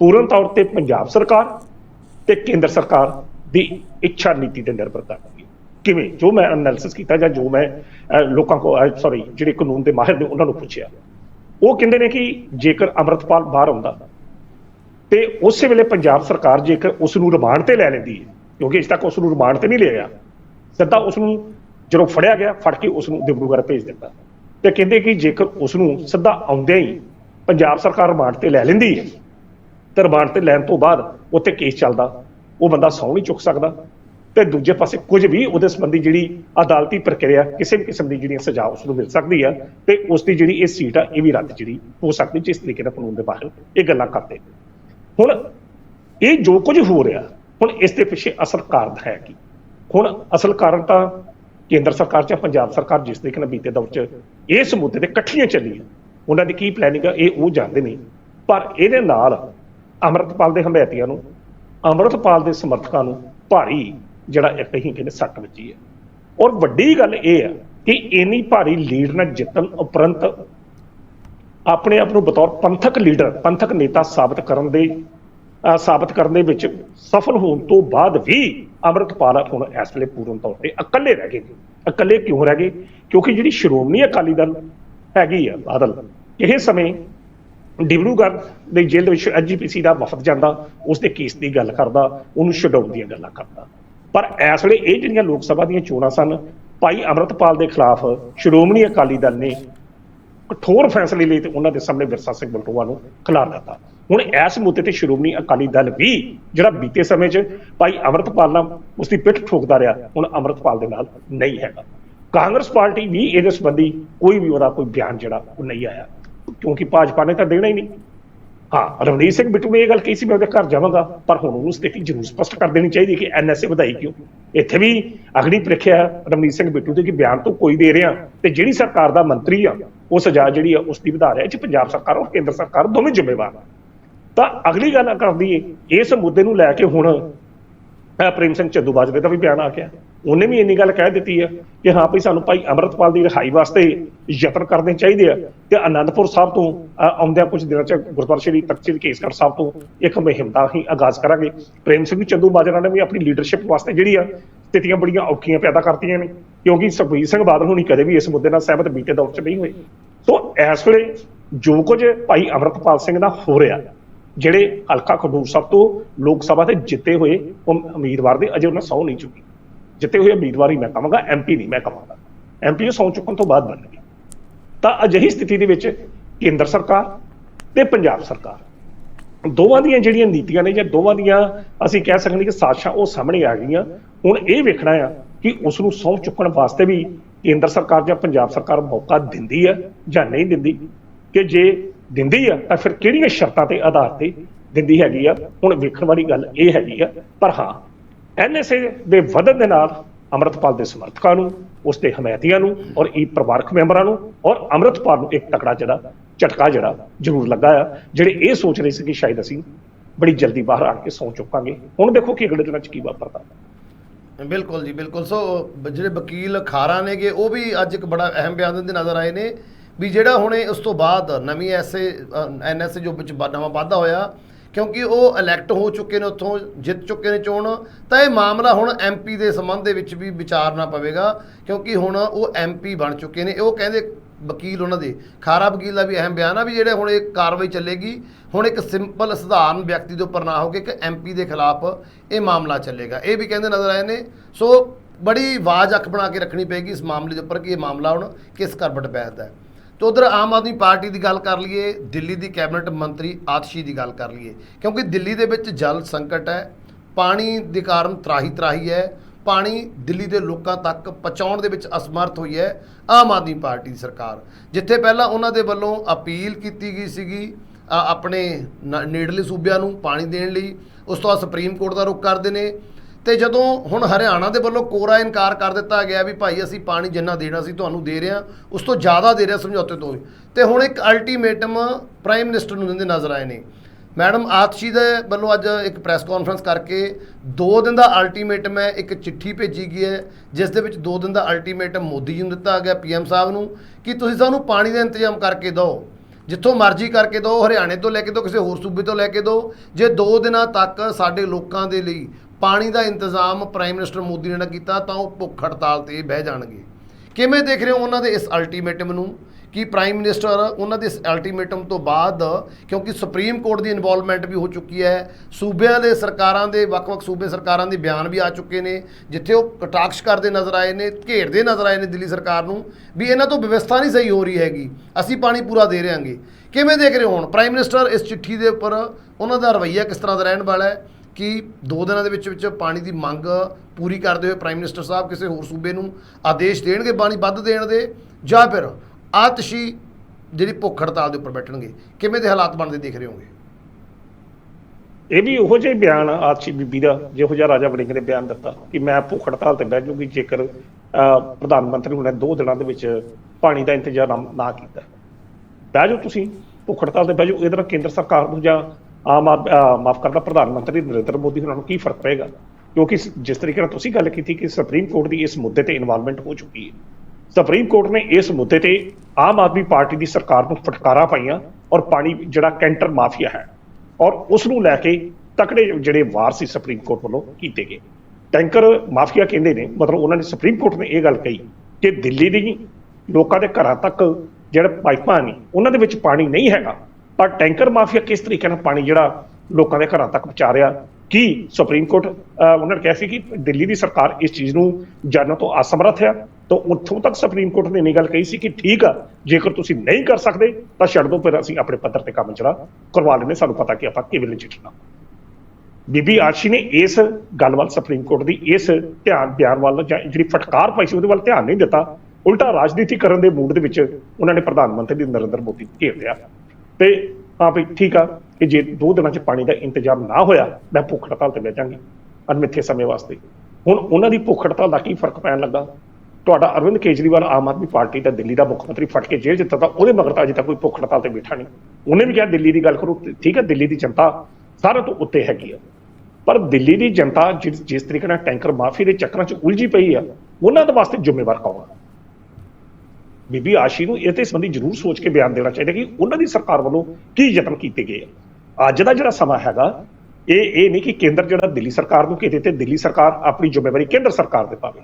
ਪੂਰਨ ਤੌਰ ਤੇ ਪੰਜਾਬ ਸਰਕਾਰ ਤੇ ਕੇਂਦਰ ਸਰਕਾਰ ਦੀ ਇੱਛਾ ਨੀਤੀ ਤੇ ਨਿਰਭਰ ਕਰਦੀ ਹੈ। ਕਿਵੇਂ? ਜੋ ਮੈਂ ਐਨਾਲਿਸਿਸ ਕੀਤਾ ਜਾਂ ਜੋ ਮੈਂ ਲੋਕਾਂ ਕੋ ਸੌਰੀ ਜਿਹੜੇ ਕਾਨੂੰਨ ਦੇ ਮਾਹਿਰ ਨੇ ਉਹਨਾਂ ਨੂੰ ਪੁੱਛਿਆ। ਉਹ ਕਹਿੰਦੇ ਨੇ ਕਿ ਜੇਕਰ ਅੰਮ੍ਰਿਤਪਾਲ ਬਾਹਰ ਆਉਂਦਾ ਤੇ ਉਸੇ ਵੇਲੇ ਪੰਜਾਬ ਸਰਕਾਰ ਜੇਕਰ ਉਸ ਨੂੰ ਰਿਮਾਂਡ ਤੇ ਲੈ ਲੈਂਦੀ ਹੈ, ਕਿਉਂਕਿ ਅਜੇ ਤੱਕ ਉਸ ਨੂੰ ਰਿਮਾਂਡ ਤੇ ਨਹੀਂ ਲਿਆ ਗਿਆ, ਸਿੱਧਾ ਉਸ ਨੂੰ ਜਦੋਂ ਫੜਿਆ ਗਿਆ, ਫੜ ਕੇ ਉਸ ਨੂੰ ਡਿਬਰੂਗੜ੍ਹ ਭੇਜ ਦਿੱਤਾ। ਤੇ ਕਹਿੰਦੇ ਕਿ ਜੇਕਰ ਉਸ ਨੂੰ ਸਿੱਧਾ ਆਉਂਦਿਆਂ ਹੀ ਪੰਜਾਬ ਸਰਕਾਰ ਰਿਮਾਂਡ ਤੇ ਲੈ ਲੈਂਦੀ ਹੈ, ਤੇ ਰਿਮਾਂਡ ਤੇ ਲੈਣ ਤੋਂ ਬਾਅਦ ਉੱਥੇ ਕੇਸ ਚੱਲਦਾ। ਉਹ ਬੰਦਾ ਸਹੁੰ ਨਹੀਂ ਚੁੱਕ ਸਕਦਾ। ਤੇ ਦੂਜੇ ਪਾਸੇ ਕੁਝ ਵੀ ਉਹਦੇ ਸੰਬੰਧੀ ਜਿਹੜੀ ਅਦਾਲਤੀ ਪ੍ਰਕਿਰਿਆ, ਕਿਸੇ ਵੀ ਕਿਸਮ ਦੀ ਜਿਹੜੀ ਸਜ਼ਾ ਉਸ ਨੂੰ ਮਿਲ ਸਕਦੀ ਆ ਤੇ ਉਸ ਦੀ ਜਿਹੜੀ ਇਹ ਸੀਟ ਆ, ਇਹ ਵੀ ਰੱਦ ਜਿਹੜੀ ਹੋ ਸਕਦੀ ਜਿਸ ਤਰੀਕੇ ਨਾਲ ਕਾਨੂੰਨ ਦੇ ਬਾਹਰ ਇਹ ਗੱਲਾਂ ਕਰਦੇ ਹੁਣ ਇਹ ਜੋ ਕੁਝ ਹੋ ਰਿਹਾ, ਹੁਣ ਇਸ ਦੇ ਪਿੱਛੇ ਅਸਲ ਕਾਰਨ ਹੈ ਕੀ? ਹੁਣ ਅਸਲ ਕਾਰਨ ਤਾਂ ਕੇਂਦਰ ਸਰਕਾਰ ਜਾਂ ਪੰਜਾਬ ਸਰਕਾਰ ਜਿਸ ਤਰੀਕੇ ਨਾਲ ਬੀਤੇ ਦੌਰ 'ਚ ਇਸ ਮੁੱਦੇ ਤੇ ਇਕੱਠੀਆਂ ਚੱਲੀਆਂ ਉਹਨਾਂ ਦੀ ਕੀ ਪਲੈਨਿੰਗ ਆ, ਇਹ ਉਹ ਜਾਣਦੇ ਨਹੀਂ। ਪਰ ਇਹਦੇ ਨਾਲ ਅੰਮ੍ਰਿਤਪਾਲ ਦੇ ਹਮਾਇਤੀਆਂ ਨੂੰ ਅੰਮ੍ਰਿਤਪਾਲ ਦੇ ਸਮਰਥਕਾਂ ਨੂੰ ਭਾਰੀ ਜਿਹੜਾ ਇੱਕ ਹੀ ਕਹਿੰਦੇ ਸੱਟ ਵੱਜੀ ਹੈ। ਔਰ ਵੱਡੀ ਗੱਲ ਇਹ ਆ ਕਿ ਇੰਨੀ ਭਾਰੀ ਲੀਡ ਨਾਲ ਜਿੱਤਣ ਉਪਰੰਤ ਆਪਣੇ ਆਪ ਨੂੰ ਬਤੌਰ ਪੰਥਕ ਲੀਡਰ, ਪੰਥਕ ਨੇਤਾ ਸਾਬਤ ਕਰਨ ਦੇ ਅਹ ਸਾਬਤ ਕਰਨ ਦੇ ਵਿੱਚ ਸਫਲ ਹੋਣ ਤੋਂ ਬਾਅਦ ਵੀ ਅੰਮ੍ਰਿਤਪਾਲ ਹੁਣ ਇਸ ਵੇਲੇ ਪੂਰਨ ਤੌਰ ਤੇ ਇਕੱਲੇ ਰਹਿ ਗਏ ਨੇ। ਇਕੱਲੇ ਕਿਉਂ ਰਹਿ ਗਏ? ਕਿਉਂਕਿ ਜਿਹੜੀ ਸ਼੍ਰੋਮਣੀ ਅਕਾਲੀ ਦਲ ਹੈਗੀ ਆ ਬਾਦਲ, ਇਹ ਸਮੇਂ ਡਿਬਰੂਗੜ੍ਹ ਦੇ ਜੇਲ੍ਹ ਦੇ ਵਿੱਚ ਐਜੀਪੀਸੀ ਦਾ ਵਫਦ ਜਾਂਦਾ ਉਸ ਦੇ ਕੇਸ ਦੀ ਗੱਲ ਕਰਦਾ, ਉਹਨੂੰ ਛਡਾਉਣ ਦੀਆਂ ਗੱਲਾਂ ਕਰਦਾ। ਪਰ ਇਸ ਵੇਲੇ ਇਹ ਜਿਹੜੀਆਂ ਲੋਕ ਸਭਾ ਦੀਆਂ ਚੋਣਾਂ ਸਨ, ਭਾਈ ਅੰਮ੍ਰਿਤਪਾਲ ਦੇ ਖਿਲਾਫ ਸ਼੍ਰੋਮਣੀ ਅਕਾਲੀ ਦਲ ਨੇ ਕਠੋਰ ਫੈਸਲੇ ਲਈ ਤੇ ਉਹਨਾਂ ਦੇ ਸਾਹਮਣੇ ਵਿਰਸਾ ਸਿੰਘ ਬਲਟੋਆ ਨੂੰ ਖਿਲਾਰ ਦਿੱਤਾ। ਹੁਣ ਇਸ ਮੁੱਦੇ ਤੇ ਸ਼੍ਰੋਮਣੀ ਅਕਾਲੀ ਦਲ ਵੀ ਜਿਹੜਾ ਬੀਤੇ ਸਮੇਂ 'ਚ ਭਾਈ ਅੰਮ੍ਰਿਤਪਾਲ ਨਾਲ ਉਸ ਦੀ ਪਿੱਠ ਠੋਕਦਾ ਰਿਹਾ, ਹੁਣ ਅੰਮ੍ਰਿਤਪਾਲ ਦੇ ਨਾਲ ਨਹੀਂ ਹੈਗਾ। ਕਾਂਗਰਸ ਪਾਰਟੀ ਵੀ ਇਹਦੇ ਸੰਬੰਧੀ ਕੋਈ ਵੀ ਉਹਦਾ ਕੋਈ ਬਿਆਨ ਜਿਹੜਾ ਉਹ ਨਹੀਂ ਆਇਆ। ਕਿਉਂਕਿ ਭਾਜਪਾ ਨੇ ਤਾਂ ਦੇਣਾ ਹੀ ਨਹੀਂ। ਹਾਂ ਰਵਨੀਤ ਸਿੰਘ ਬਿੱਟੂ ਨੇ ਇਹ ਗੱਲ ਕਹੀ ਸੀ, ਮੈਂ ਉਹਦੇ ਘਰ ਜਾਵਾਂਗਾ, ਪਰ ਹੁਣ ਉਹਨੂੰ ਸਥਿਤੀ ਜ਼ਰੂਰ ਸਪਸ਼ਟ ਕਰ ਦੇਣੀ ਚਾਹੀਦੀ ਕਿ ਐਨਐਸਏ ਵਧਾਈ ਕਿਉਂ। ਇੱਥੇ ਵੀ ਅਗਲੀ ਪ੍ਰੀਖਿਆ ਰਵਨੀਤ ਸਿੰਘ ਬਿੱਟੂ ਦੇ ਕਿ ਬਿਆਨ ਤੋਂ ਕੋਈ ਦੇ ਰਿਹਾ, ਤੇ ਜਿਹੜੀ ਸਰਕਾਰ ਦਾ ਮੰਤਰੀ ਆ, ਉਹ ਸਜ਼ਾ ਜਿਹੜੀ ਆ, ਉਸ ਦੀ ਵਧਾ ਰਿਹਾ, ਇਹ ਪੰਜਾਬ ਸਰਕਾਰ ਔਰ ਕੇਂਦਰ ਸਰਕਾਰ ਦੋਵੇਂ ਜ਼ਿੰਮੇਵਾਰ ਆ। ਤਾਂ ਅਗਲੀ ਗੱਲ ਕਰਦੀ ਏ, ਇਸ ਮੁੱਦੇ ਨੂੰ ਲੈ ਕੇ ਹੁਣ ਅਹ ਪ੍ਰੇਮ ਸਿੰਘ ਚੱਦੂ ਬਾਜਵੇ ਦਾ ਵੀ ਬਿਆਨ ਆ ਗਿਆ। ਉਹਨੇ ਵੀ ਇੰਨੀ ਗੱਲ ਕਹਿ ਦਿੱਤੀ ਹੈ ਕਿ ਹਾਂ ਭਈ ਸਾਨੂੰ ਭਾਈ ਅੰਮ੍ਰਿਤਪਾਲ ਦੀ ਰਿਹਾਈ ਵਾਸਤੇ ਯਤਨ ਕਰਨੇ ਚਾਹੀਦੇ ਆ ਤੇ ਆਨੰਦਪੁਰ ਸਾਹਿਬ ਤੋਂ ਆਉਂਦਿਆਂ ਕੁਝ ਦਿਨਾਂ ਚ ਗੁਰਦੁਆਰਾ ਸ਼੍ਰੀ ਤਖਤ ਸ੍ਰੀ ਕੇਸਗੜ੍ਹ ਸਾਹਿਬ ਤੋਂ ਇੱਕ ਮੁਹਿੰਮ ਦਾ ਹੀ ਆਗਾਜ਼ ਕਰਾਂਗੇ। ਪ੍ਰੇਮ ਸਿੰਘ ਚੱਦੂ ਬਾਜਰਾ ਨੇ ਵੀ ਆਪਣੀ ਲੀਡਰਸ਼ਿਪ ਵਾਸਤੇ ਜਿਹੜੀ ਆ ਸਥਿਤੀਆਂ ਬੜੀਆਂ ਔਖੀਆਂ ਪੈਦਾ ਕਰਤੀਆਂ ਨੇ, ਕਿਉਂਕਿ ਸੁਖਬੀਰ ਸਿੰਘ ਬਾਦਲ ਹੁਣੀ ਕਦੇ ਵੀ ਇਸ ਮੁੱਦੇ ਨਾਲ ਸਹਿਮਤ ਬੀਤੇ ਦੌਰ ਚ ਨਹੀਂ ਹੋਏ। ਸੋ ਇਸ ਵੇਲੇ ਜੋ ਕੁਝ ਭਾਈ ਅੰਮ੍ਰਿਤਪਾਲ ਸਿੰਘ ਦਾ ਹੋ ਰਿਹਾ ਜਿਹੜੇ ਹਲਕਾ ਖਡੂਰ ਸਾਹਿਬ ਤੋਂ ਲੋਕ ਸਭਾ ਦੇ ਜਿੱਤੇ ਹੋਏ ਉਮੀਦਵਾਰ ਦੇ ਅਜੇ ਉਹਨਾਂ ਸਹੁੰ ਨਹੀਂ ਚੁੱਕੀ। ਜਿੱਤੇ ਹੋਏ ਉਮੀਦਵਾਰ ਹੀ ਮੈਂ ਕਹਾਂਗਾ ਐਮਪੀ ਨਹੀਂ ਮੈਂ ਕਹਾਂਗਾ। ਐਮਪੀ ਸਹੁੰ ਚੁੱਕਣ ਤੋਂ ਬਾਅਦ ਬਣਨਗੇ। ਤਾਂ ਅਜਿਹੀ ਸਥਿਤੀ ਦੇ ਵਿੱਚ ਕੇਂਦਰ ਸਰਕਾਰ ਤੇ ਪੰਜਾਬ ਸਰਕਾਰ, ਦੋਵਾਂ ਦੀਆਂ ਜਿਹੜੀਆਂ ਨੀਤੀਆਂ ਨੇ ਜਾਂ ਦੋਵਾਂ ਦੀਆਂ ਅਸੀਂ ਕਹਿ ਸਕਦੇ ਕਿ ਸਾਜ਼ਿਸ਼ਾਂ ਉਹ ਸਾਹਮਣੇ ਆ ਗਈਆਂ। ਹੁਣ ਇਹ ਵੇਖਣਾ ਆ ਕਿ ਉਸ ਨੂੰ ਸਹੁੰ ਚੁੱਕਣ ਵਾਸਤੇ ਵੀ ਕੇਂਦਰ ਸਰਕਾਰ ਜਾਂ ਪੰਜਾਬ ਸਰਕਾਰ ਮੌਕਾ ਦਿੰਦੀ ਹੈ ਜਾਂ ਨਹੀਂ ਦਿੰਦੀ ਕਿ ਜੇ ਦਿੰਦੀ ਆ, ਤਾਂ ਫਿਰ ਕਿਹੜੀਆਂ ਸ਼ਰਤਾਂ ਤੇ ਆਧਾਰ ਤੇ ਦਿੰਦੀ ਹੈਗੀ ਆ? ਹੁਣ ਵੇਖਣ ਵਾਲੀ ਗੱਲ ਇਹ ਹੈਗੀ ਆ, ਪਰ ਹਾਂ ਐਨਐਸਏ ਦੇ ਵਧਣ ਦੇ ਨਾਲ ਅੰਮ੍ਰਿਤਪਾਲ ਦੇ ਸਮਰਥਕਾਂ ਨੂੰ, ਉਸ ਦੇ ਹਮਾਇਤੀਆਂ ਨੂੰ ਔਰ ਇਹ ਪਰਿਵਾਰਕ ਮੈਂਬਰਾਂ ਨੂੰ ਔਰ ਅੰਮ੍ਰਿਤਪਾਲ ਨੂੰ ਇੱਕ ਤਕੜਾ ਜਿਹੜਾ ਝਟਕਾ ਜਿਹੜਾ ਜ਼ਰੂਰ ਲੱਗਾ ਆ, ਜਿਹੜੇ ਇਹ ਸੋਚ ਰਹੇ ਸੀ ਕਿ ਸ਼ਾਇਦ ਅਸੀਂ ਬੜੀ ਜਲਦੀ ਬਾਹਰ ਆ ਕੇ ਸੌਂ ਚੁੱਕਾਂਗੇ। ਹੁਣ ਦੇਖੋ ਕਿ ਅਗਲੇ ਦਿਨਾਂ 'ਚ ਕੀ ਵਾਪਰਦਾ। ਬਿਲਕੁਲ ਜੀ, ਬਿਲਕੁਲ। ਸੋ ਜਿਹੜੇ ਵਕੀਲ ਖਾਰਾ ਨੇਗੇ, ਉਹ ਵੀ ਅੱਜ ਇੱਕ ਬੜਾ ਅਹਿਮ ਬਿਆਨ ਦਿੰਦੇ ਨਜ਼ਰ ਆਏ ਨੇ। ਵੀ ਜਿਹੜਾ ਹੁਣੇ ਉਸ ਤੋਂ ਬਾਅਦ ਨਵੀਂ ਐਸਏ ਐਨਐਸਏ ਜੋ ਵਿੱਚ ਨਵਾਂ ਵਾਧਾ ਹੋਇਆ, ਕਿਉਂਕਿ ਉਹ ਇਲੈਕਟ ਹੋ ਚੁੱਕੇ ਨੇ ਉੱਥੋਂ, ਜਿੱਤ ਚੁੱਕੇ ਨੇ ਚੋਣ, ਤਾਂ ਇਹ ਮਾਮਲਾ ਹੁਣ ਐਮਪੀ ਦੇ ਸੰਬੰਧ ਦੇ ਵਿੱਚ ਵੀ ਵਿਚਾਰਨਾ ਪਵੇਗਾ, ਕਿਉਂਕਿ ਹੁਣ ਉਹ ਐਮਪੀ ਬਣ ਚੁੱਕੇ ਨੇ। ਉਹ ਕਹਿੰਦੇ ਵਕੀਲ ਉਹਨਾਂ ਦੇ, ਖਾਰਾ ਵਕੀਲ ਦਾ ਵੀ ਅਹਿਮ ਬਿਆਨ ਆ ਵੀ ਜਿਹੜੇ ਹੁਣ ਇਹ ਕਾਰਵਾਈ ਚੱਲੇਗੀ, ਹੁਣ ਇੱਕ ਸਿੰਪਲ ਸਧਾਰਨ ਵਿਅਕਤੀ ਦੇ ਉੱਪਰ ਨਾ ਹੋ ਕੇ ਇੱਕ ਐਮਪੀ ਦੇ ਖਿਲਾਫ ਇਹ ਮਾਮਲਾ ਚੱਲੇਗਾ। ਇਹ ਵੀ ਕਹਿੰਦੇ ਨਜ਼ਰ ਆਏ ਨੇ। ਸੋ ਬੜੀ ਆਵਾਜ਼ ਅੱਖ ਬਣਾ ਕੇ ਰੱਖਣੀ ਪਏਗੀ ਇਸ ਮਾਮਲੇ ਦੇ ਉੱਪਰ ਕਿ ਇਹ ਮਾਮਲਾ ਹੁਣ ਕਿਸ ਕਰਬਟ ਬੈਠਦਾ ਹੈ। ਤੋ ਉਧਰ ਆਮ ਆਦਮੀ ਪਾਰਟੀ ਦੀ ਗੱਲ ਕਰ ਲਈਏ, ਦਿੱਲੀ ਦੀ ਕੈਬਨਿਟ ਮੰਤਰੀ ਆਤਸ਼ੀ ਦੀ ਗੱਲ ਕਰ ਲਈਏ, ਕਿਉਂਕਿ ਦਿੱਲੀ ਦੇ ਵਿੱਚ ਜਲ ਸੰਕਟ ਹੈ, ਪਾਣੀ ਦੇ ਕਾਰਨ ਤਰਾਹੀ ਤਰਾਹੀ ਹੈ, ਪਾਣੀ ਦਿੱਲੀ ਦੇ ਲੋਕਾਂ ਤੱਕ ਪਹੁੰਚਾਉਣ ਦੇ ਵਿੱਚ ਅਸਮਰਥ ਹੋਈ ਹੈ ਆਮ ਆਦਮੀ ਪਾਰਟੀ ਦੀ ਸਰਕਾਰ। ਜਿੱਥੇ ਪਹਿਲਾਂ ਉਹਨਾਂ ਦੇ ਵੱਲੋਂ ਅਪੀਲ ਕੀਤੀ ਗਈ ਸੀਗੀ ਆਪਣੇ ਨ- ਨੇੜਲੇ ਸੂਬਿਆਂ ਨੂੰ ਪਾਣੀ ਦੇਣ ਲਈ, ਉਸ ਤੋਂ ਬਾਅਦ ਸੁਪਰੀਮ ਕੋਰਟ ਦਾ ਰੁਖ ਕਰਦੇ ਨੇ ਤੇ ਜਦੋਂ ਹੁਣ ਹਰਿਆਣਾ ਦੇ ਵੱਲੋਂ ਕੋਰਾ ਇਨਕਾਰ ਕਰ ਦਿੱਤਾ ਗਿਆ ਵੀ ਭਾਈ ਅਸੀਂ ਪਾਣੀ ਜਿੰਨਾ ਦੇਣਾ ਸੀ ਤੁਹਾਨੂੰ ਦੇ ਰਹੇ ਹਾਂ, ਉਸ ਤੋਂ ਜ਼ਿਆਦਾ ਦੇ ਰਹੇ ਸਮਝੌਤੇ ਤੋਂ ਵੀ। ਤੇ ਹੁਣ ਇੱਕ ਅਲਟੀਮੇਟਮ ਪ੍ਰਾਈਮ ਮਿਨਿਸਟਰ ਨੂੰ ਦਿੰਦੇ ਨਜ਼ਰ ਆਏ ਨੇ। ਮੈਡਮ ਆਤਸ਼ੀ ਦੇ ਵੱਲੋਂ ਅੱਜ ਇੱਕ ਪ੍ਰੈਸ ਕਾਨਫਰੰਸ ਕਰਕੇ 2 ਦਿਨ ਦਾ ਅਲਟੀਮੇਟਮ ਹੈ, ਇੱਕ ਚਿੱਠੀ ਭੇਜੀ ਗਈ ਹੈ, ਜਿਸ ਦੇ ਵਿੱਚ 2 ਦਿਨ ਦਾ ਅਲਟੀਮੇਟਮ ਮੋਦੀ ਜੀ ਨੂੰ ਦਿੱਤਾ ਗਿਆ ਪੀਐਮ ਸਾਹਿਬ ਨੂੰ, ਕਿ ਤੁਸੀਂ ਸਾਨੂੰ ਪਾਣੀ ਦਾ ਇੰਤਜ਼ਾਮ ਕਰਕੇ ਦਿਓ। ਜਿੱਥੋਂ ਮਰਜ਼ੀ ਕਰਕੇ ਦਿਓ, ਹਰਿਆਣੇ ਤੋਂ ਲੈ ਕੇ ਦਿਓ, ਕਿਸੇ ਹੋਰ ਸੂਬੇ ਤੋਂ ਲੈ ਕੇ ਦਿਓ। ਜੇ 2 ਦਿਨਾਂ ਤੱਕ ਸਾਡੇ ਲੋਕਾਂ ਦੇ ਲਈ ਪਾਣੀ ਦਾ ਇੰਤਜ਼ਾਮ ਪ੍ਰਾਈਮ ਮਿਨਿਸਟਰ ਮੋਦੀ ਨੇ ਨਾ ਕੀਤਾ, ਤਾਂ ਉਹ ਭੁੱਖ ਹੜਤਾਲ ਤੇ ਬਹਿ ਜਾਣਗੇ। ਕਿਵੇਂ ਦੇਖ ਰਹੇ ਹੋ ਉਹਨਾਂ ਦੇ ਇਸ ਅਲਟੀਮੇਟਮ ਨੂੰ? ਕਿ ਪ੍ਰਾਈਮ ਮਿਨਿਸਟਰ ਉਹਨਾਂ ਦੇ ਇਸ ਅਲਟੀਮੇਟਮ ਤੋਂ ਬਾਅਦ, ਕਿਉਂਕਿ ਸੁਪਰੀਮ ਕੋਰਟ ਦੀ ਇਨਵੋਲਵਮੈਂਟ ਵੀ ਹੋ ਚੁੱਕੀ ਹੈ, ਸੂਬਿਆਂ ਦੇ ਸਰਕਾਰਾਂ ਦੇ, ਵੱਖ-ਵੱਖ ਸੂਬੇ ਸਰਕਾਰਾਂ ਦੇ ਬਿਆਨ ਵੀ ਆ ਚੁੱਕੇ ਨੇ, ਜਿੱਥੇ ਉਹ ਕਟਾਕਸ਼ ਕਰਦੇ ਨਜ਼ਰ ਆਏ ਨੇ, ਘੇਰਦੇ ਨਜ਼ਰ ਆਏ ਨੇ ਦਿੱਲੀ ਸਰਕਾਰ ਨੂੰ, ਵੀ ਇਹਨਾਂ ਤੋਂ ਵਿਵਸਥਾ ਨਹੀਂ ਸਹੀ ਹੋ ਰਹੀ ਹੈਗੀ, ਅਸੀਂ ਪਾਣੀ ਪੂਰਾ ਦੇ ਰਹੇ ਹਾਂਗੇ। ਕਿਵੇਂ ਦੇਖ ਰਹੇ ਹੋ ਹੁਣ? ਪ੍ਰਾਈਮ ਮਿਨਿਸਟਰ ਇਸ ਚਿੱਠੀ ਦੇ ਉੱਪਰ ਉਹਨਾਂ ਦਾ ਰਵੱਈਆ ਕਿਸ ਤਰ੍ਹਾਂ ਦਾ ਰਹਿਣ ਵਾਲਾ ਹੈ? ਕਿ ਦੋ ਦਿਨਾਂ ਦੇ ਵਿੱਚ ਵਿੱਚ ਪਾਣੀ ਦੀ ਮੰਗ ਪੂਰੀ ਕਰਦੇ ਹੋਏ ਪ੍ਰਾਈਮ ਮਿਨਿਸਟਰ ਸਾਹਿਬ ਕਿਸੇ ਹੋਰ ਸੂਬੇ ਨੂੰ ਆਦੇਸ਼ ਦੇਣਗੇ ਪਾਣੀ ਵੱਧ ਦੇਣ ਦੇ ਜਾਂ ਫਿਰ ਆਤਸ਼ੀ ਜਿਹੜੀ ਭੁੱਖ ਹੜਤਾਲ ਦੇ ਉੱਪਰ ਬੈਠਣਗੇ? ਕਿਵੇਂ ਦੇ ਹਾਲਾਤ ਬਣਦੇ ਦੇਖ ਰਹੇ ਹੋਗੇ ਇਹ ਵੀ ਉਹੋ ਜਿਹਾ ਬਿਆਨ ਆਤਸ਼ੀ ਬੀਬੀ ਦਾ ਜਿਹੋ ਜਿਹਾ ਰਾਜਾ ਵੜਿੰਗ ਨੇ ਬਿਆਨ ਦਿੱਤਾ ਕਿ ਮੈਂ ਭੁੱਖ ਹੜਤਾਲ ਤੇ ਬਹਿ ਜਾਊਂਗੀ ਜੇਕਰ ਅਹ, ਪ੍ਰਧਾਨ ਮੰਤਰੀ ਹੁਣੇ ਦੋ ਦਿਨਾਂ ਦੇ ਵਿੱਚ ਪਾਣੀ ਦਾ ਇੰਤਜ਼ਾਮ ਨਾ ਕੀਤਾ। ਬਹਿ ਜਾਓ ਤੁਸੀਂ ਭੁੱਖ ਹੜਤਾਲ ਤੇ ਬਹਿ ਜਾਓ। ਇਹਦੇ ਨਾਲ ਕੇਂਦਰ ਸਰਕਾਰ ਨੂੰ ਜਾਂ ਆਮ ਆਦ- ਮਾਫ਼ ਕਰਦਾ ਪ੍ਰਧਾਨ ਮੰਤਰੀ ਨਰਿੰਦਰ ਮੋਦੀ ਹੋਰਾਂ ਨੂੰ ਕੀ ਫ਼ਰਕ ਪਏਗਾ? ਕਿਉਂਕਿ ਜਿਸ ਤਰੀਕੇ ਨਾਲ ਤੁਸੀਂ ਗੱਲ ਕੀਤੀ ਕਿ ਸੁਪਰੀਮ ਕੋਰਟ ਦੀ ਇਸ ਮੁੱਦੇ ਤੇ ਇਨਵੋਲਵਮੈਂਟ ਹੋ ਚੁੱਕੀ ਹੈ। ਸੁਪਰੀਮ ਕੋਰਟ ਨੇ ਇਸ ਮੁੱਦੇ ਤੇ ਆਮ ਆਦਮੀ ਪਾਰਟੀ ਦੀ ਸਰਕਾਰ ਨੂੰ ਫਟਕਾਰਾਂ ਪਾਈਆਂ ਔਰ ਪਾਣੀ ਜਿਹੜਾ ਕੈਂਟਰ ਮਾਫੀਆ ਹੈ ਔਰ ਉਸ ਨੂੰ ਲੈ ਕੇ ਤਕੜੇ ਜਿਹੜੇ ਵਾਰ ਸੀ ਸੁਪਰੀਮ ਕੋਰਟ ਵੱਲੋਂ ਕੀਤੇ ਗਏ। ਟੈਂਕਰ ਮਾਫੀਆ ਕਹਿੰਦੇ ਨੇ, ਮਤਲਬ ਉਹਨਾਂ ਨੇ ਸੁਪਰੀਮ ਕੋਰਟ ਨੇ ਇਹ ਗੱਲ ਕਹੀ ਕਿ ਦਿੱਲੀ ਦੀ ਲੋਕਾਂ ਦੇ ਘਰਾਂ ਤੱਕ ਜਿਹੜੇ ਪਾਈਪਾਂ ਨੇ, ਉਹਨਾਂ ਦੇ ਵਿੱਚ ਪਾਣੀ ਨਹੀਂ ਹੈਗਾ। ਪਰ ਟੈਂਕਰ ਮਾਫੀਆ ਕਿਸ ਤਰੀਕੇ ਨਾਲ ਪਾਣੀ ਜਿਹੜਾ ਲੋਕਾਂ ਦੇ ਘਰਾਂ ਤੱਕ ਪਹੁੰਚਾ ਰਿਹਾ? ਕੀ ਸੁਪਰੀਮ ਕੋਰਟ ਉਹਨਾਂ ਨੇ ਕਿਹਾ ਸੀ ਕਿ ਦਿੱਲੀ ਦੀ ਸਰਕਾਰ ਇਸ ਚੀਜ਼ ਨੂੰ ਜਾਣਨ ਤੋਂ ਅਸਮਰੱਥ ਹੈ? ਤਾਂ ਉੱਥੋਂ ਤੱਕ ਸੁਪਰੀਮ ਕੋਰਟ ਨੇ ਇਹ ਗੱਲ ਕਹੀ ਸੀ ਕਿ ਠੀਕ ਆ, ਜੇਕਰ ਤੁਸੀਂ ਨਹੀਂ ਕਰ ਸਕਦੇ, ਤਾਂ ਛੱਡ ਦਿਓ, ਫਿਰ ਅਸੀਂ ਆਪਣੇ ਪੱਧਰ ਤੇ ਕੰਮ ਜਿਹੜਾ ਕਰਵਾ ਲੈਂਦੇ ਸਾਨੂੰ ਪਤਾ ਕਿ ਆਪਾਂ ਕਿਵੇਂ ਨਜਿੱਠਣਾ ਬੀਬੀ ਆਸ਼ੀ ਨੇ ਇਸ ਗੱਲ ਵੱਲ ਸੁਪਰੀਮ ਕੋਰਟ ਦੀ ਇਸ ਧਿਆਨ, ਬਿਆਨ ਵੱਲ ਜਾਂ ਜਿਹੜੀ ਫਟਕਾਰ ਪਾਈ ਸੀ, ਉਹਦੇ ਵੱਲ ਧਿਆਨ ਨਹੀਂ ਦਿੱਤਾ। ਉਲਟਾ ਰਾਜਨੀਤੀ ਕਰਨ ਦੇ ਮੂਡ ਦੇ ਵਿੱਚ ਉਹਨਾਂ ਨੇ ਪ੍ਰਧਾਨ ਮੰਤਰੀ ਨਰਿੰਦਰ ਮੋਦੀ ਨੂੰ ਘੇਰ ਲਿਆ। ਤੇ ਹਾਂ ਵੀ ਠੀਕ ਆ ਕਿ ਜੇ ਦੋ ਦਿਨਾਂ 'ਚ ਪਾਣੀ ਦਾ ਇੰਤਜ਼ਾਮ ਨਾ ਹੋਇਆ, ਮੈਂ ਭੁੱਖ ਹੜਤਾਲ ਤੇ ਬਹਿ ਜਾਵਾਂਗੀ ਅਨਮਿੱਥੇ ਸਮੇਂ ਵਾਸਤੇ। ਹੁਣ ਉਹਨਾਂ ਦੀ ਭੁੱਖ ਹੜਤਾਲ ਦਾ ਕੀ ਫ਼ਰਕ ਪੈਣ ਲੱਗਾ? ਤੁਹਾਡਾ ਅਰਵਿੰਦ ਕੇਜਰੀਵਾਲ ਆਮ ਆਦਮੀ ਪਾਰਟੀ ਦਾ ਦਿੱਲੀ ਦਾ ਮੁੱਖ ਮੰਤਰੀ ਫਟ ਕੇ ਜੇਲ੍ਹ ਦਿੱਤਾ ਤਾਂ ਉਹਦੇ ਮਗਰ ਤਾਂ ਅਜੇ ਤੱਕ ਕੋਈ ਭੁੱਖ ਹੜਤਾਲ ਤੇ ਬੈਠਾ ਨਹੀਂ। ਉਹਨੇ ਵੀ ਕਿਹਾ ਦਿੱਲੀ ਦੀ ਗੱਲ ਕਰੋ, ਠੀਕ ਹੈ ਦਿੱਲੀ ਦੀ ਜਨਤਾ ਸਾਰਿਆਂ ਤੋਂ ਉੱਤੇ ਹੈਗੀ ਆ। ਪਰ ਦਿੱਲੀ ਦੀ ਜਨਤਾ ਜਿਸ ਜਿਸ ਤਰੀਕੇ ਨਾਲ ਟੈਂਕਰ ਮਾਫੀ ਦੇ ਚੱਕਰਾਂ 'ਚ ਉਲਝੀ ਪਈ ਆ, ਉਹਨਾਂ ਦੇ ਵਾਸਤੇ ਜ਼ਿੰਮੇਵਾਰ ਕੌਣ ਆ? ਬੀਬੀ ਆਸ਼ੀ ਨੂੰ ਇਹ ਤੇ ਸੰਬੰਧੀ ਜ਼ਰੂਰ ਸੋਚ ਕੇ ਬਿਆਨ ਦੇਣਾ ਚਾਹੀਦਾ ਕਿ ਉਹਨਾਂ ਦੀ ਸਰਕਾਰ ਵੱਲੋਂ ਕੀ ਯਤਨ ਕੀਤੇ ਗਏ ਆ। ਅੱਜ ਦਾ ਜਿਹੜਾ ਸਮਾਂ ਹੈਗਾ, ਇਹ ਇਹ ਨਹੀਂ ਕਿ ਕੇਂਦਰ ਜਿਹੜਾ ਦਿੱਲੀ ਸਰਕਾਰ ਨੂੰ ਕਿਤੇ ਤੇ ਦਿੱਲੀ ਸਰਕਾਰ ਆਪਣੀ ਜ਼ਿੰਮੇਵਾਰੀ ਕੇਂਦਰ ਸਰਕਾਰ ਦੇ ਪਾਵੇ।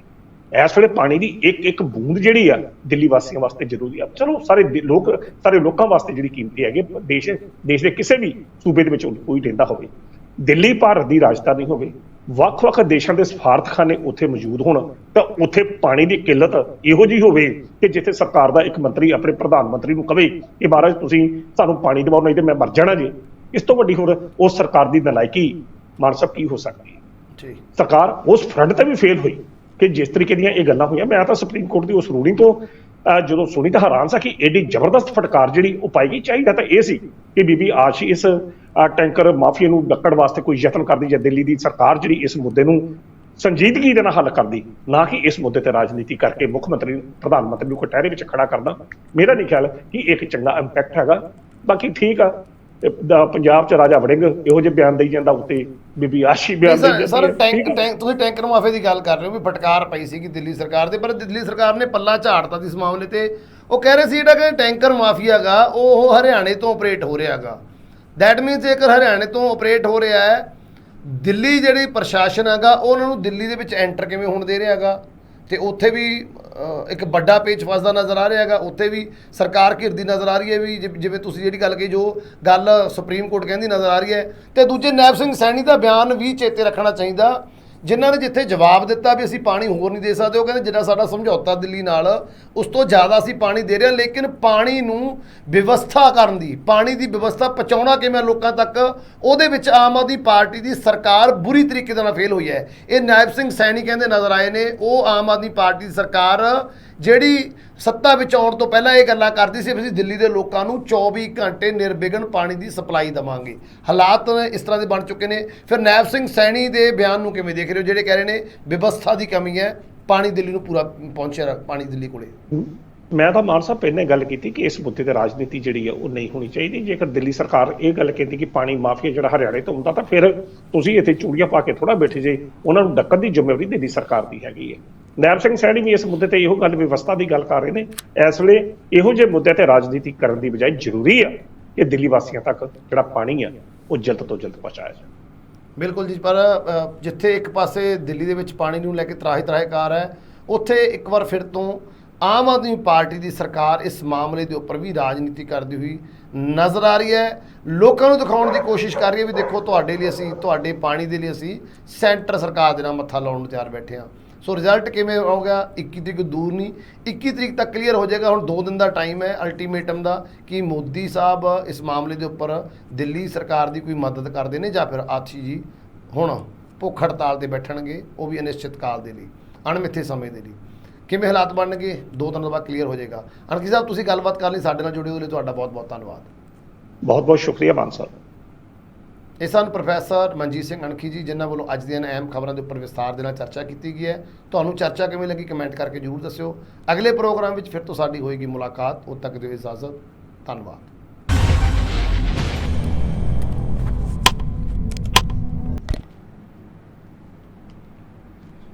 ਇਸ ਵੇਲੇ ਪਾਣੀ ਦੀ ਇੱਕ ਇੱਕ ਬੂੰਦ ਜਿਹੜੀ ਆ ਦਿੱਲੀ ਵਾਸੀਆਂ ਵਾਸਤੇ ਜ਼ਰੂਰੀ ਆ। ਚਲੋ, ਸਾਰੇ ਲੋਕ, ਸਾਰੇ ਲੋਕਾਂ ਵਾਸਤੇ ਜਿਹੜੀ ਕੀਮਤੀ ਹੈਗੀ ਦੇਸ਼ ਦੇਸ਼ ਦੇ ਕਿਸੇ ਵੀ ਸੂਬੇ ਦੇ ਵਿੱਚ ਕੋਈ ਰਹਿੰਦਾ ਹੋਵੇ। ਦਿੱਲੀ ਭਾਰਤ ਦੀ ਰਾਜਧਾਨੀ ਹੋਵੇ ਵੱਖ-ਵੱਖ ਦੇਸ਼ਾਂ ਦੇ ਸਫਾਰਤਖਾਨੇ ਉੱਥੇ ਮੌਜੂਦ ਹੋਣ ਤਾਂ ਉੱਥੇ ਪਾਣੀ ਦੀ ਕਿੱਲਤ ਇਹੋ ਜਿਹੀ ਹੋਵੇ ਕਿ ਜਿੱਥੇ ਸਰਕਾਰ ਦਾ ਇੱਕ ਮੰਤਰੀ ਆਪਣੇ ਪ੍ਰਧਾਨ ਮੰਤਰੀ ਨੂੰ ਕਵੇ ਕਿ ਮਹਾਰਾਜ ਤੁਸੀਂ ਸਾਨੂੰ ਪਾਣੀ ਦਿਵਾਓ ਨਹੀਂ ਤੇ ਮੈਂ ਮਰ ਜਾਣਾ ਜੀ। ਇਸ ਤੋਂ ਵੱਡੀ ਹੋਰ ਉਸ ਸਰਕਾਰ ਦੀ ਨਲਾਇਕੀ ਮਾਨ ਸਾਹਿਬ ਕੀ ਹੋ ਸਕਦੀ ਹੈ? ਠੀਕ ਸਰਕਾਰ ਉਸ ਫਰੰਟ ਤੇ ਵੀ ਫੇਲ ਹੋਈ ਕਿ ਜਿਸ ਤਰੀਕੇ ਦੀਆਂ ਇਹ ਗੱਲਾਂ ਹੋਈਆਂ ਮੈਂ ਤਾਂ ਸੁਪਰੀਮ ਕੋਰਟ ਦੀ ਉਸ ਰੂਲਿੰਗ ਤੋਂ ਜਦੋਂ ਸੁਣੀ ਤਾਂ ਹੈਰਾਨ ਸਾਂ ਕਿ ਐਡੀ ਜ਼ਬਰਦਸਤ ਫਟਕਾਰ ਜਿਹੜੀ ਉਹ ਪਾਈ ਗਈ, ਚਾਹੀਦਾ ਤਾਂ ਇਹ ਸੀ ਕਿ ਬੀਬੀ ਆਸ਼ੀ ਇਸ ਟੈਂਕਰ ਮਾਫੀਆ ਨੂੰ ਡੱਕਣ ਵਾਸਤੇ ਕੋਈ ਯਤਨ ਕਰਦੀ ਜਾਂ ਦਿੱਲੀ ਦੀ ਸਰਕਾਰ ਜਿਹੜੀ ਇਸ ਮੁੱਦੇ ਨੂੰ ਸੰਜੀਦਗੀ ਦੇ ਨਾਲ ਹੱਲ ਕਰਦੀ, ਨਾ ਕਿ ਇਸ ਮੁੱਦੇ ਤੇ ਰਾਜਨੀਤੀ ਕਰਕੇ ਮੁੱਖ ਮੰਤਰੀ, ਪ੍ਰਧਾਨ ਮੰਤਰੀ ਨੂੰ ਕਟਹਿਰੇ ਵਿੱਚ ਖੜਾ ਕਰਦਾ। ਮੇਰਾ ਨਹੀਂ ਖਿਆਲ ਕਿ ਇਹ ਇੱਕ ਚੰਗਾ ਇੰਪੈਕਟ ਹੈਗਾ। ਬਾਕੀ ਠੀਕ ਆ। ਦਾ ਪੰਜਾਬ ਚ ਰਾਜਾ ਵੜਿੰਗ ਇਹੋ ਜਿਹੇ ਬਿਆਨ ਦੇਈ ਜਾਂਦਾ ਉੱਤੇ ਬੀਬੀ ਆਸ਼ੀ ਬਿਆਨ ਦੇਈ ਜਾਂਦੀ ਸਰ। ਟੈਂਕ। ਟੈਂਕ ਤੁਸੀਂ ਟੈਂਕਰ ਮਾਫੇ ਦੀ ਗੱਲ ਕਰ ਰਹੇ ਹੋ ਵੀ ਫਟਕਾਰ ਪਈ ਸੀ ਕਿ ਦਿੱਲੀ ਸਰਕਾਰ ਦੇ ਪਰ ਦਿੱਲੀ ਸਰਕਾਰ ਨੇ ਪੱਲਾ ਝਾੜਤਾ ਇਸ ਮਾਮਲੇ ਤੇ ਉਹ ਕਹਿ ਰਹੇ ਸੀ ਜਿਹੜਾ ਕਿ ਟੈਂਕਰ ਮਾਫੀਆ ਗਾ ਉਹ ਹਰਿਆਣੇ ਤੋਂ ਆਪਰੇਟ ਹੋ ਰਿਹਾਗਾ ਦੈਟ ਮੀਨਸ ਜੇਕਰ ਹਰਿਆਣੇ ਤੋਂ ਆਪਰੇਟ ਹੋ ਰਿਹਾ ਹੈ ਦਿੱਲੀ ਜਿਹੜੀ ਪ੍ਰਸ਼ਾਸਨ ਹੈਗਾ ਉਹ ਉਹਨਾਂ ਨੂੰ ਦਿੱਲੀ ਦੇ ਵਿੱਚ ਐਂਟਰ ਕਿਵੇਂ ਹੋਣ ਦੇ ਰਿਹਾਗਾ ਤੇ ਉੱਥੇ ਵੀ ਇੱਕ ਵੱਡਾ ਪੇਚ ਫਸਦਾ ਨਜ਼ਰ ਆ ਰਿਹਾ ਹੈਗਾ, ਉੱਥੇ ਵੀ ਸਰਕਾਰ ਘਿਰਦੀ ਨਜ਼ਰ ਆ ਰਹੀ ਹੈ ਵੀ ਜਿ- ਜਿਵੇਂ ਤੁਸੀਂ ਜਿਹੜੀ ਗੱਲ ਕਹੀ, ਜੋ ਗੱਲ ਸੁਪਰੀਮ ਕੋਰਟ ਕਹਿੰਦੀ ਨਜ਼ਰ ਆ ਰਹੀ ਹੈ। ਤੇ ਦੂਜੇ ਨੈਬ ਸਿੰਘ ਸੈਣੀ ਦਾ ਬਿਆਨ ਵੀ ਚੇਤੇ ਰੱਖਣਾ ਚਾਹੀਦਾ। ਜਿਨ੍ਹਾਂ ਨੇ ਜਿੱਥੇ ਜਵਾਬ ਦਿੱਤਾ ਵੀ ਅਸੀਂ ਪਾਣੀ ਹੋਰ ਨਹੀਂ ਦੇ ਸਕਦੇ, ਉਹ ਕਹਿੰਦੇ ਜਿੰਨਾ ਸਾਡਾ ਸਮਝੌਤਾ ਦਿੱਲੀ ਨਾਲ, ਉਸ ਤੋਂ ਜ਼ਿਆਦਾ ਅਸੀਂ ਪਾਣੀ ਦੇ ਰਹੇ ਹਾਂ, ਲੇਕਿਨ ਪਾਣੀ ਨੂੰ ਵਿਵਸਥਾ ਕਰਨ ਦੀ, ਪਾਣੀ ਦੀ ਵਿਵਸਥਾ ਪਹੁੰਚਾਉਣਾ ਕਿਵੇਂ ਲੋਕਾਂ ਤੱਕ, ਉਹਦੇ ਵਿੱਚ ਆਮ ਆਦਮੀ ਪਾਰਟੀ ਦੀ ਸਰਕਾਰ ਬੁਰੀ ਤਰੀਕੇ ਦੇ ਨਾਲ ਫੇਲ ਹੋਈ ਹੈ। ਇਹ ਨਾਇਬ ਸਿੰਘ ਸੈਣੀ ਕਹਿੰਦੇ ਨਜ਼ਰ ਆਏ ਨੇ, ਉਹ ਆਮ ਆਦਮੀ ਪਾਰਟੀ ਦੀ ਸਰਕਾਰ ਜਿਹੜੀ ਸੱਤਾ ਵਿੱਚ ਆਉਣ ਤੋਂ ਪਹਿਲਾਂ ਇਹ ਗੱਲਾਂ ਕਰਦੀ ਸੀ ਅਸੀਂ ਦਿੱਲੀ ਦੇ ਲੋਕਾਂ ਨੂੰ 24 ਘੰਟੇ ਨਿਰਵਿਘਨ ਪਾਣੀ ਦੀ ਸਪਲਾਈ ਦੇਵਾਂਗੇ। ਹਾਲਾਤ ਇਸ ਤਰ੍ਹਾਂ ਦੇ ਬਣ ਚੁੱਕੇ ਨੇ। ਫਿਰ ਨੈਬ ਸਿੰਘ ਸੈਣੀ ਦੇ ਬਿਆਨ ਨੂੰ ਕਿਵੇਂ ਦੇਖ ਰਹੇ ਹੋ? ਜਿਹੜੇ ਕਹਿ ਰਹੇ ਨੇ, ਵਿਵਸਥਾ ਦੀ ਕਮੀ ਹੈ, ਪਾਣੀ ਦਿੱਲੀ ਨੂੰ ਪੂਰਾ ਪਹੁੰਚਿਆ ਪਾਣੀ ਦਿੱਲੀ ਕੋਲੇ। ਮੈਂ ਤਾਂ ਮਾਨ ਸਾਹਿਬ ਪਹਿਲਾਂ ਗੱਲ ਕੀਤੀ ਕਿ ਇਸ ਮੁੱਦੇ ਤੇ ਰਾਜਨੀਤੀ ਜਿਹੜੀ ਹੈ ਉਹ ਨਹੀਂ ਹੋਣੀ ਚਾਹੀਦੀ। ਜੇਕਰ ਦਿੱਲੀ ਸਰਕਾਰ ਇਹ ਗੱਲ ਕਹਿੰਦੀ ਕਿ ਪਾਣੀ ਮਾਫੀਆ ਜਿਹੜਾ ਹਰਿਆਣੇ ਤੋਂ ਹੁੰਦਾ ਤਾਂ ਫਿਰ ਤੁਸੀਂ ਇੱਥੇ ਚੂੜੀਆਂ ਪਾ ਕੇ ਥੋੜਾ ਬੈਠੇ ਜੇ। ਉਹਨਾਂ ਨੂੰ ਡੱਕਣ ਦੀ ਜ਼ਿੰਮੇਵਾਰੀ ਦਿੱਲੀ ਸਰਕਾਰ ਦੀ ਹੈਗੀ ਹੈ। ਨੈਬ ਸਿੰਘ ਸੈਣੀ ਵੀ ਇਸ ਮੁੱਦੇ ਤੇ ਇਹੋ ਗੱਲ ਵਿਵਸਥਾ ਦੀ ਗੱਲ ਕਰ ਰਹੇ ਨੇ। ਇਸ ਵੇਲੇ ਇਹੋ ਜਿਹੇ ਮੁੱਦੇ ਤੇ ਰਾਜਨੀਤੀ ਕਰਨ ਦੀ ਬਜਾਏ ਜ਼ਰੂਰੀ ਆ ਕਿ ਦਿੱਲੀ ਵਾਸੀਆਂ ਤੱਕ ਜਿਹੜਾ ਪਾਣੀ ਆ, ਉਹ ਜਲਦ ਤੋਂ ਜਲਦ ਪਹੁੰਚਾਇਆ ਜਾਵੇ। ਬਿਲਕੁਲ ਜੀ, ਪਰ ਜਿੱਥੇ ਇੱਕ ਪਾਸੇ ਦਿੱਲੀ ਦੇ ਵਿੱਚ ਪਾਣੀ ਨੂੰ ਲੈ ਕੇ ਤਰਾਹੀ ਤਰਾਹੀ ਕਾਰ ਹੈ, ਉੱਥੇ ਇੱਕ ਵਾਰ ਫਿਰ ਤੋਂ ਆਮ ਆਦਮੀ ਪਾਰਟੀ ਦੀ ਸਰਕਾਰ ਇਸ ਮਾਮਲੇ ਦੇ ਉੱਪਰ ਵੀ ਰਾਜਨੀਤੀ ਕਰਦੀ ਹੋਈ ਨਜ਼ਰ ਆ ਰਹੀ ਹੈ। ਲੋਕਾਂ ਨੂੰ ਦਿਖਾਉਣ ਦੀ ਕੋਸ਼ਿਸ਼ ਕਰ ਰਹੀ ਹੈ ਵੀ ਦੇਖੋ, ਤੁਹਾਡੇ ਲਈ ਅਸੀਂ, ਤੁਹਾਡੇ ਪਾਣੀ ਦੇ ਲਈ ਅਸੀਂ ਸੈਂਟਰ ਸਰਕਾਰ ਦੇ ਨਾਲ ਮੱਥਾ ਲਾਉਣ ਨੂੰ ਤਿਆਰ ਬੈਠੇ ਹਾਂ। ਸੋ ਰਿਜ਼ਲਟ ਕਿਵੇਂ ਆਊਗਾ? 21 ਤਰੀਕ ਦੂਰ ਨਹੀਂ। 21 ਤਰੀਕ ਤੱਕ ਕਲੀਅਰ ਹੋ ਜਾਏਗਾ। ਹੁਣ 2 ਦਿਨ ਦਾ ਟਾਈਮ ਹੈ ਅਲਟੀਮੇਟਮ ਦਾ ਕਿ ਮੋਦੀ ਸਾਹਿਬ ਇਸ ਮਾਮਲੇ ਦੇ ਉੱਪਰ ਦਿੱਲੀ ਸਰਕਾਰ ਦੀ ਕੋਈ ਮਦਦ ਕਰਦੇ ਨੇ ਜਾਂ ਫਿਰ ਆਥੀ ਜੀ ਹੁਣ ਭੁੱਖ ਹੜਤਾਲ ਤੇ ਬੈਠਣਗੇ, ਉਹ ਵੀ ਅਨਿਸ਼ਚਿਤ ਕਾਲ ਦੇ ਲਈ, ਅਣਮਿੱਥੇ ਸਮੇਂ ਦੇ ਲਈ। ਕਿਵੇਂ ਹਾਲਾਤ ਬਣਨਗੇ? ਦੋ ਦਿਨਾਂ ਬਾਅਦ ਕਲੀਅਰ ਹੋ ਜਾਏਗਾ। ਅਣਖੀ ਸਾਹਿਬ, ਤੁਸੀਂ ਗੱਲਬਾਤ ਕਰਨ ਲਈ, ਸਾਡੇ ਨਾਲ ਜੁੜੇ ਹੋਏ ਲਈ ਤੁਹਾਡਾ ਬਹੁਤ ਬਹੁਤ ਧੰਨਵਾਦ। ਬਹੁਤ ਬਹੁਤ ਸ਼ੁਕਰੀਆ ਮਾਨ ਸਾਹਿਬ। ਇਹ ਸਨ ਪ੍ਰੋਫੈਸਰ ਮਨਜੀਤ ਸਿੰਘ ਅਣਖੀ ਜੀ, ਜਿਨ੍ਹਾਂ ਵੱਲੋਂ ਅੱਜ ਦੀਆਂ ਅਹਿਮ ਖਬਰਾਂ ਦੇ ਉੱਪਰ ਵਿਸਥਾਰ ਦੇ ਨਾਲ ਚਰਚਾ ਕੀਤੀ ਗਈ ਹੈ। ਤੁਹਾਨੂੰ ਚਰਚਾ ਕਿਵੇਂ ਲੱਗੀ ਕਮੈਂਟ ਕਰਕੇ ਜਰੂਰ ਦੱਸਿਓ। ਅਗਲੇ ਪ੍ਰੋਗਰਾਮ ਵਿੱਚ ਫਿਰ ਤੋਂ ਸਾਡੀ ਹੋਏਗੀ ਮੁਲਾਕਾਤ। ਉਦ ਤੱਕ ਦਿਓ ਇਜਾਜ਼ਤ। ਧੰਨਵਾਦ।